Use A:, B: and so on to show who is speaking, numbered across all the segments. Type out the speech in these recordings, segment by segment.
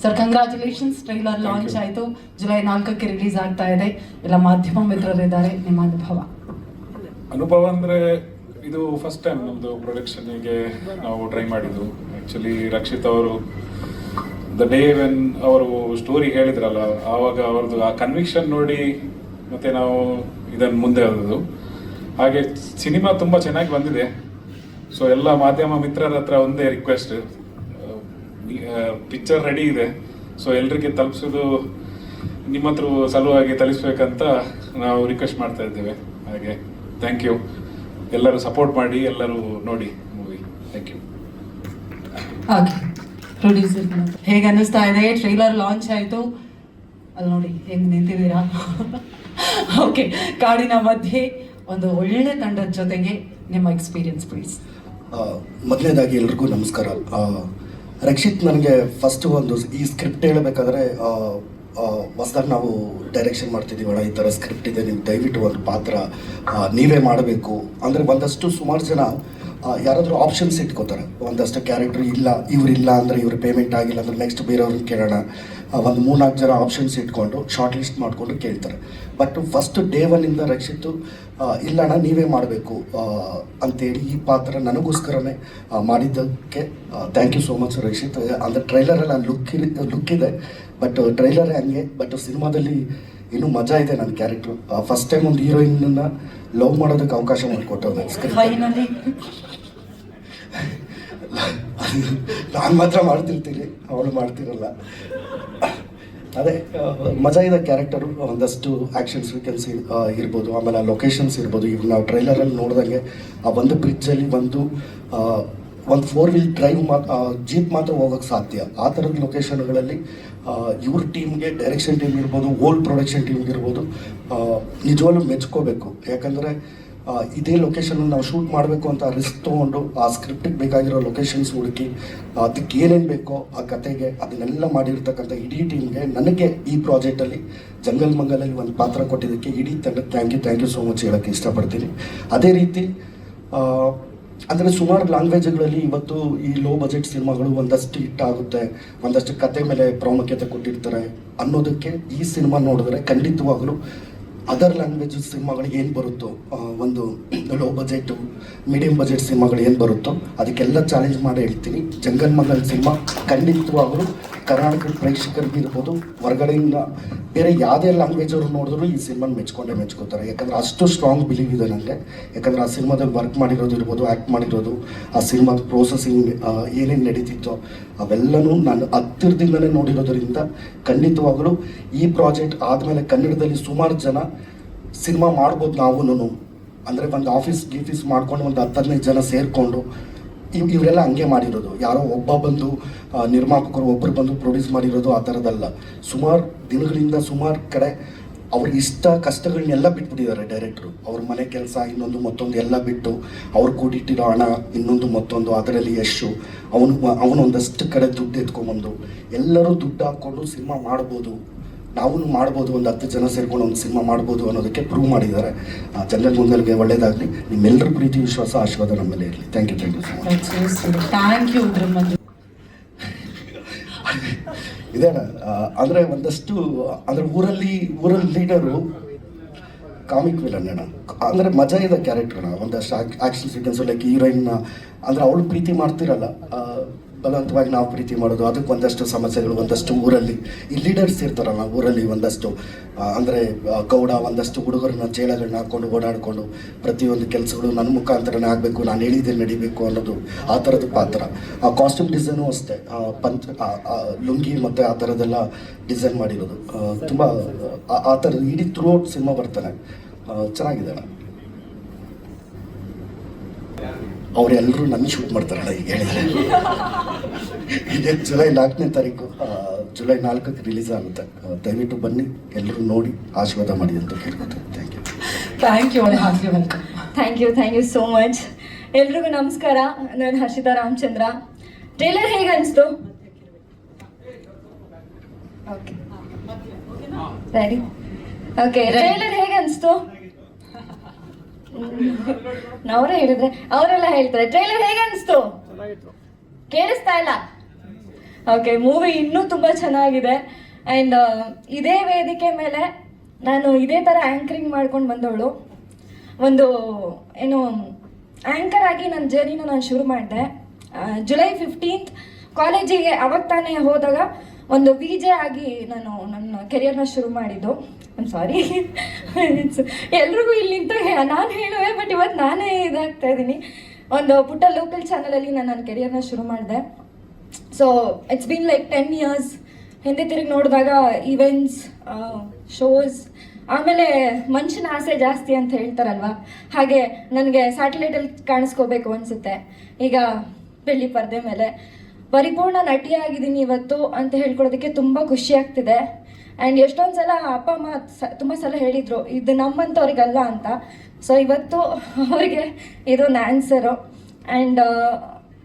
A: Sir congratulations trailer launch ಆಯಿತು. July ನಾಲ್ಕಕ್ಕೆ release ಆಗ್ತಾ ಇದೆ. ಎಲ್ಲ ಮಾಧ್ಯಮ ಮಿತ್ರರಿದ್ದಾರೆ ನಿಮ್ಮ ಅನುಭವ.
B: ಅನುಭವ ಅಂದ್ರೆ ಇದು ಫಸ್ಟ್ ಟೈಮ್ ನಮ್ದು ಪ್ರೊಡಕ್ಷನ್ಗೆ ನಾವು ಟ್ರೈ ಮಾಡಿದ್ದು. ಆಕ್ಚುಲಿ ರಕ್ಷಿತ್ ಅವರು ದ ಡೇ ವೆನ್ ಅವರು ಸ್ಟೋರಿ ಹೇಳಿದ್ರಲ್ಲ ಆವಾಗ ಅವ್ರದ್ದು ಆ ಕನ್ವಿಕ್ಷನ್ ನೋಡಿ ಮತ್ತೆ ನಾವು ಇದನ್ನು ಮುಂದೆ ಹೋದದ್ದು. ಹಾಗೆ ಸಿನಿಮಾ ತುಂಬ ಚೆನ್ನಾಗಿ ಬಂದಿದೆ. ಸೊ ಎಲ್ಲ ಮಾಧ್ಯಮ ಮಿತ್ರರ ಹತ್ರ ಒಂದೇ ರಿಕ್ವೆಸ್ಟ್ ಪಿಕ್ಚರ್ ರೆಡಿ ಇದೆ. ಸೊ ಎಲ್ರಿಗೆ ತಲುಪಿಸೋದು ನಿಮ್ಮ ಹತ್ರ ಸಲುವಾಗಿ ತಲುಪಿಸ್ಬೇಕಂತ ನಾವು ರಿಕ್ವೆಸ್ಟ್ ಮಾಡ್ತಾ ಇದ್ದೇವೆ. ಹಾಗೆ ಥ್ಯಾಂಕ್ ಯು ಎಲ್ಲರೂ ಸಪೋರ್ಟ್ ಮಾಡಿ ಎಲ್ಲರೂ ನೋಡಿ ಮೂವಿ ಥ್ಯಾಂಕ್ ಯು
A: ಹಾಗೆ ಪ್ರೊಡ್ಯೂಸರ್ ಹೇಗೆ ಅನ್ನಿಸ್ತಾ ಇದೆ? ಟ್ರೈಲರ್ ಲಾಂಚ್ ಆಯಿತು. ಅಲ್ಲಿ ನೋಡಿ ಹೆಂಗೆ ನಿಂತಿದ್ದೀರಾ? ಓಕೆ ಕಾಡಿನ ಮಧ್ಯೆ ಒಂದು ಒಳ್ಳೆ ತಂಡದ ಜೊತೆಗೆ ನಿಮ್ಮ ಎಕ್ಸ್ಪೀರಿಯನ್ಸ್ ಪ್ಲೀಸ್
C: ಮೊದಲನೇದಾಗಿ ಎಲ್ರಿಗೂ ನಮಸ್ಕಾರ. ಆ, ರಕ್ಷಿತ್ ನನಗೆ ಫಸ್ಟ್ ಒಂದು ಈ ಸ್ಕ್ರಿಪ್ಟ್ ಹೇಳಬೇಕಾದ್ರೆ ಹೊಸದಾಗಿ ನಾವು ಡೈರೆಕ್ಷನ್ ಮಾಡ್ತಿದ್ದೀವಣ ಈ ಥರ ಸ್ಕ್ರಿಪ್ಟ್ ಇದೆ ನೀವು ದಯವಿಟ್ಟು ಒಂದು ಪಾತ್ರ ನೀವೇ ಮಾಡಬೇಕು. ಅಂದರೆ ಒಂದಷ್ಟು ಸುಮಾರು ಜನ ಯಾರಾದರೂ ಆಪ್ಷನ್ಸ್ ಇಟ್ಕೋತಾರೆ. ಒಂದಷ್ಟು ಕ್ಯಾರೆಕ್ಟರ್ ಇಲ್ಲ ಇವ್ರಿಲ್ಲ ಅಂದರೆ ಇವರು ಪೇಮೆಂಟ್ ಆಗಿಲ್ಲ ಅಂದರೆ ನೆಕ್ಸ್ಟ್ ಬೇರೆಯವ್ರನ್ನ ಕೇಳೋಣ. ಒಂದು ಮೂರ್ನಾಲ್ಕು ಜನ ಆಪ್ಷನ್ಸ್ ಇಟ್ಕೊಂಡು ಶಾರ್ಟ್ ಲಿಸ್ಟ್ ಮಾಡಿಕೊಂಡು ಕೇಳ್ತಾರೆ. ಬಟ್ ಫಸ್ಟ್ ಡೇ ಒನ್ನಿಂದ ಇಲ್ಲ ಇಲ್ಲಣ್ಣ ನೀವೇ ಮಾಡಬೇಕು ಅಂತೇಳಿ ಈ ಪಾತ್ರ ನನಗೋಸ್ಕರನೇ ಮಾಡಿದ್ದಕ್ಕೆ thank you so much Rakshit. ಅಂದರೆ ಟ್ರೈಲರಲ್ಲಿ ಆ ಲುಕ್ ಲುಕ್ ಇದೆ ಬಟ್ ಟ್ರೈಲರೇ ಹಂಗೆ ಬಟ್ ಸಿನಿಮಾದಲ್ಲಿ ಇನ್ನೂ ಮಜಾ ಇದೆ ನನ್ನ ಕ್ಯಾರೆಕ್ಟ್ರು ಫಸ್ಟ್ ಟೈಮ್ ಒಂದು ಹೀರೋಯಿನ್ನ ಲವ್ ಮಾಡೋದಕ್ಕೆ ಅವಕಾಶ ಮಾಡಿಕೊಟ್ಟು
A: ಫೈನಲಿ
C: ನಾನು ಮಾತ್ರ ಮಾಡ್ತಿರ್ತೀನಿ ಅವಳು ಮಾಡ್ತಿರಲ್ಲ. ಅದೇ ಮಜಾ ಇದೆ ಕ್ಯಾರೆಕ್ಟರು ಒಂದಷ್ಟು ಆ್ಯಕ್ಷನ್ ಸೀಕ್ವೆನ್ಸ್ ಇರ್ಬೋದು ಆಮೇಲೆ ಆ ಲೊಕೇಶನ್ಸ್ ಇರ್ಬೋದು. ಇವಾಗ ನಾವು ಟ್ರೈಲರಲ್ಲಿ ನೋಡಿದಂಗೆ ಆ ಒಂದು ಬ್ರಿಡ್ಜಲ್ಲಿ ಬಂದು ಒಂದು ಫೋರ್ ವೀಲ್ ಡ್ರೈವ್ ಮಾ ಜೀಪ್ ಮಾತ್ರ ಹೋಗೋಕ್ಕೆ ಸಾಧ್ಯ. ಆ ಥರದ ಲೊಕೇಶನ್ಗಳಲ್ಲಿ ಇವ್ರ ಟೀಮ್ಗೆ ಡೈರೆಕ್ಷನ್ ಟೀಮ್ ಇರ್ಬೋದು ಓಲ್ಡ್ ಪ್ರೊಡಕ್ಷನ್ ಟೀಮ್ಗೆ ಇರ್ಬೋದು ಆ, ನಿಜವಾಗ್ಲೂ ಮೆಚ್ಕೋಬೇಕು. ಯಾಕಂದರೆ ಇದೇ ಲೊಕೇಶನ್ ನಾವು ಶೂಟ್ ಮಾಡಬೇಕು ಅಂತ ರಿಸ್ಕ್ ತೊಗೊಂಡು ಆ ಸ್ಕ್ರಿಪ್ಟಿಗೆ ಬೇಕಾಗಿರೋ ಲೊಕೇಶನ್ಸ್ ಹುಡುಕಿ, ಅದಕ್ಕೆ ಏನೇನು ಬೇಕೋ ಆ ಕತೆಗೆ ಅದನ್ನೆಲ್ಲ ಮಾಡಿರ್ತಕ್ಕಂಥ ಇಡೀ ಟೀಮ್ಗೆ ನನಗೆ ಈ ಪ್ರಾಜೆಕ್ಟಲ್ಲಿ ಜಂಗಲ್ ಮಂಗಲಲ್ಲಿ ಒಂದು ಪಾತ್ರ ಕೊಟ್ಟಿದ್ದಕ್ಕೆ ಇಡೀ ತಂಡಕ್ಕೆ thank you thank you so much ಹೇಳೋಕ್ಕೆ ಇಷ್ಟಪಡ್ತೀನಿ. ಅದೇ ರೀತಿ ಅಂದರೆ ಸುಮಾರು ಲ್ಯಾಂಗ್ವೇಜ್ಗಳಲ್ಲಿ ಇವತ್ತು ಈ ಲೋ ಬಜೆಟ್ ಸಿನಿಮಾಗಳು ಒಂದಷ್ಟು ಹಿಟ್ ಆಗುತ್ತೆ, ಒಂದಷ್ಟು ಕತೆ ಮೇಲೆ ಪ್ರಾಮುಖ್ಯತೆ ಕೊಟ್ಟಿರ್ತಾರೆ ಅನ್ನೋದಕ್ಕೆ ಈ ಸಿನಿಮಾ ನೋಡಿದ್ರೆ ಖಂಡಿತವಾಗಲೂ ಅದರ್ ಲ್ಯಾಂಗ್ವೇಜ್ ಸಿನಿಮಾಗಳಿಗೆ ಏನು ಬರುತ್ತೋ ಒಂದು ಲೋ ಬಜೆಟ್ ಮೀಡಿಯಂ ಬಜೆಟ್ ಸಿನಿಮಾಗಳು ಏನು ಬರುತ್ತೋ, ಅದಕ್ಕೆಲ್ಲ ಚಾಲೆಂಜ್ ಮಾಡಿ ಹೇಳ್ತೀನಿ. ಜಂಗಲ್ ಮಂಗಲ್ ಸಿನಿಮಾ ಖಂಡಿತವಾಗಲೂ ಕರ್ನಾಟಕದ ಪ್ರೇಕ್ಷಕರಿಗೆ ಇರ್ಬೋದು, ಹೊರಗಡೆಯಿಂದ ಬೇರೆ ಯಾವುದೇ ಲ್ಯಾಂಗ್ವೇಜ್ ಅವರು ನೋಡಿದ್ರು ಈ ಸಿನಿಮಾನ ಮೆಚ್ಕೊಂಡೇ ಮೆಚ್ಕೋತಾರೆ. ಯಾಕಂದ್ರೆ ಅಷ್ಟು ಸ್ಟ್ರಾಂಗ್ ಬಿಲೀವ್ ಇದೆ ನನಗೆ ಯಾಕಂದ್ರೆ ಆ ಸಿನಿಮಾದಲ್ಲಿ ವರ್ಕ್ ಮಾಡಿರೋದು ಇರ್ಬೋದು ಆ್ಯಕ್ಟ್ ಮಾಡಿರೋದು, ಆ ಸಿನಿಮಾದ ಪ್ರೋಸೆಸಿಂಗ್ ಏನೇನು ನಡೀತಿತ್ತೋ ಅವೆಲ್ಲನೂ ನಾನು ಹತ್ತಿರದಿಂದಲೇ ನೋಡಿರೋದರಿಂದ ಖಂಡಿತವಾಗಲೂ ಈ ಪ್ರಾಜೆಕ್ಟ್ ಆದಮೇಲೆ ಕನ್ನಡದಲ್ಲಿ ಸುಮಾರು ಜನ ಸಿನಿಮಾ ಮಾಡ್ಬೋದು ನಾವು ಅಂದರೆ ಒಂದು ಆಫೀಸ್ ಗೀಫೀಸ್ ಮಾಡ್ಕೊಂಡು ಒಂದು ಹತ್ತು ಹದಿನೈದು ಜನ ಸೇರಿಕೊಂಡು ಇವ್ ಇವರೆಲ್ಲ ಹಂಗೆ ಮಾಡಿರೋದು. ಯಾರೋ ಒಬ್ಬ ಬಂದು ನಿರ್ಮಾಪಕರು ಒಬ್ಬರು ಬಂದು ಪ್ರೊಡ್ಯೂಸ್ ಮಾಡಿರೋದು ಆ ಥರದ್ದಲ್ಲ ಸುಮಾರು ದಿನಗಳಿಂದ ಸುಮಾರು ಕಡೆ ಅವ್ರಿಗೆ ಇಷ್ಟ ಕಷ್ಟಗಳನ್ನೆಲ್ಲ ಬಿಟ್ಬಿಟ್ಟಿದ್ದಾರೆ ಡೈರೆಕ್ಟ್ರು ಅವ್ರ ಮನೆ ಕೆಲಸ ಇನ್ನೊಂದು ಮತ್ತೊಂದು ಎಲ್ಲ ಬಿಟ್ಟು ಅವ್ರು ಕೂಡಿಟ್ಟಿರೋ ಹಣ ಇನ್ನೊಂದು ಮತ್ತೊಂದು ಅದರಲ್ಲಿ ಯಶು. ಅವನು ಅವನು ಒಂದಷ್ಟು ಕಡೆ ದುಡ್ಡು ಎತ್ಕೊಂಬಂದು ಎಲ್ಲರೂ ದುಡ್ಡು ಹಾಕ್ಕೊಂಡು ಸಿನಿಮಾ ಮಾಡ್ಬೋದು. ನಾವು ಮಾಡ್ಬೋದು ಒಂದು ಹತ್ತು ಜನ ಸೇರ್ಕೊಂಡು ಒಂದು ಸಿನಿಮಾ ಮಾಡ್ಬೋದು ಅನ್ನೋದಕ್ಕೆ ಪ್ರೂವ್ ಮಾಡಿದ್ದಾರೆ. ಆ, ಜನರಲ್ ಮುಂದಲ್ಗೆ ಒಳ್ಳೇದಾಗಲಿ ನಿಮ್ಮೆಲ್ಲರ ಪ್ರೀತಿ ವಿಶ್ವಾಸ ಆಶೀರ್ವಾದ ನಮ್ಮ ಮೇಲೆ ಇರಲಿ. Thank you thank you so much
A: thank you
C: ಅಂದರೆ ಒಂದಷ್ಟು ಅಂದರೆ ಊರಲ್ಲಿ ಊರಲ್ಲಿ ಲೀಡರು ಕಾಮಿಕ್ ವಿಲನ್ ಅಣ್ಣ. ಅಂದರೆ ಮಜಾ ಇದೆ ಕ್ಯಾರೆಕ್ಟರ್ನ ಒಂದಷ್ಟು ಆ್ಯಕ್ಷನ್ ಸೀಕ್ವೆನ್ಸ್ ಲೈಕ್ ಹೀರೋಯಿನ್ನ ಅಂದರೆ ಅವಳು ಪ್ರೀತಿ ಮಾಡ್ತಿರಲ್ಲ. ಬಲವಂತವಾಗಿ ನಾವು ಪ್ರೀತಿ ಮಾಡೋದು, ಅದಕ್ಕೆ ಒಂದಷ್ಟು ಸಮಸ್ಯೆಗಳು, ಒಂದಷ್ಟು ಊರಲ್ಲಿ. ಈ ಲೀಡರ್ಸ್ ಇರ್ತಾರಲ್ಲ, ಊರಲ್ಲಿ ಒಂದಷ್ಟು ಅಂದರೆ ಗೌಡ, ಒಂದಷ್ಟು ಹುಡುಗರನ್ನ ಚೇಳಗಳನ್ನ ಹಾಕ್ಕೊಂಡು ಓಡಾಡಿಕೊಂಡು ಪ್ರತಿಯೊಂದು ಕೆಲಸಗಳು ನನ್ನ ಮುಖಾಂತರನೇ ಆಗಬೇಕು, ನಾನು ಹೇಳಿದ್ದೆ ನಡಿಬೇಕು ಅನ್ನೋದು ಆ ಥರದ ಪಾತ್ರ. ಆ ಕಾಸ್ಟ್ಯೂಮ್ ಡಿಸೈನು ಅಷ್ಟೇ. ಪಂಚ ಲುಂಗಿ ಮತ್ತು ಆ ಥರದ್ದೆಲ್ಲ ಡಿಸೈನ್ ಮಾಡಿರೋದು. ತುಂಬ, ಆ ಥರದ ಇಡೀ ಥ್ರೂ ಔಟ್ ಸಿನಿಮಾ ಬರ್ತಾನೆ ಚೆನ್ನಾಗಿದೆ ಅಣ್ಣ ಅವರೆಲ್ಲರೂ ನನ್ನ ಶೂಟ್ ಮಾಡ್ತಾರಲ್ಲ ಈಗ ಹೇಳಿದ್ರೆ. ಇದೇ ಜುಲೈ ನಾಲ್ಕನೇ ತಾರೀಕು ಜುಲೈ ನಾಲ್ಕಕ್ಕೆ ರಿಲೀಸ್ ಆಗುತ್ತೆ. ದಯವಿಟ್ಟು ಬನ್ನಿ ಎಲ್ಲರೂ ನೋಡಿ ಆಶೀರ್ವಾದ ಮಾಡಿ ಅಂತ ಕೇಳ್ಕೊತೀನಿ thank you
A: thank you
D: thank you thank you so much ಎಲ್ರಿಗೂ ನಮಸ್ಕಾರ. ನಾನು ಹರ್ಷಿತಾ ರಾಮಚಂದ್ರ. ಟ್ರೇಲರ್ ಹೇಗೆ ಅನಿಸ್ತು? ಓಕೆ ರೆಡಿ ಓಕೆ ಟ್ರೇಲರ್ ಹೇಗೆ ಅನಿಸ್ತು? ನಾವರೇ ಹೇಳಿದ್ರೆ ಅವರೆಲ್ಲ ಹೇಳ್ತಾರೆ ಟ್ರೈಲರ್ ಹೇಗೆ ಅನಿಸ್ತು? ಕೇಳಿಸ್ತಾ ಇಲ್ಲ. ಓಕೆ ಮೂವಿ ಇನ್ನೂ ತುಂಬ ಚೆನ್ನಾಗಿದೆ. ಆ್ಯಂಡ್ ಇದೇ ವೇದಿಕೆ ಮೇಲೆ ನಾನು ಇದೇ ಥರ ಆ್ಯಂಕರಿಂಗ್ ಮಾಡ್ಕೊಂಡು ಬಂದವಳು. ಒಂದು ಏನು ಆ್ಯಂಕರ್ ಆಗಿ ನನ್ನ ಜರ್ನಿನ ನಾನು ಶುರು ಮಾಡಿದೆ. ಜುಲೈ ಫಿಫ್ಟೀನ್ತ್ ಕಾಲೇಜಿಗೆ ಅವಾಗ ತಾನೇ ಹೋದಾಗ ಒಂದು ವಿ ಜೆ ಆಗಿ ನಾನು ನನ್ನ ಕೆರಿಯರ್ನ ಶುರು ಮಾಡಿದ್ದು. ಐಮ್ ಸಾರಿ ಎಲ್ರಿಗೂ ಇಲ್ಲಿ ನಿಂತು ನಾನು ಹೇಳುವೆ ಬಟ್ ಇವತ್ತು ನಾನೇ ಇದಾಗ್ತಾ ಇದ್ದೀನಿ. ಒಂದು ಪುಟ್ಟ ಲೋಕಲ್ ಚಾನಲಲ್ಲಿ ನಾನು ನನ್ನ ಕೆರಿಯರ್ನ ಶುರು ಮಾಡಿದೆ. So it's been like ten years ಹಿಂದೆ ತಿರುಗಿ ನೋಡಿದಾಗ ಈವೆಂಟ್ಸ್ ಶೋಸ್ ಆಮೇಲೆ ಮನುಷ್ಯನ ಆಸೆ ಜಾಸ್ತಿ ಅಂತ ಹೇಳ್ತಾರಲ್ವ? ಹಾಗೆ ನನಗೆ ಸ್ಯಾಟಲೈಟಲ್ಲಿ ಕಾಣಿಸ್ಕೋಬೇಕು ಅನಿಸುತ್ತೆ. ಈಗ ಬೆಳ್ಳಿ ಪರದೆ ಮೇಲೆ. ಪರಿಪೂರ್ಣ ನಟಿಯಾಗಿದ್ದೀನಿ ಇವತ್ತು ಅಂತ ಹೇಳ್ಕೊಡೋದಕ್ಕೆ ತುಂಬ ಖುಷಿ ಆಗ್ತಿದೆ. ಆ್ಯಂಡ್ ಎಷ್ಟೊಂದು ಸಲ ಅಪ್ಪ, ಅಮ್ಮ ತುಂಬ ಸಲ ಹೇಳಿದರು, ಇದು ನಮ್ಮಂಥವ್ರಿಗಲ್ಲ ಅಂತ. ಸೊ ಇವತ್ತು ಅವರಿಗೆ ಇದೊಂದು answer and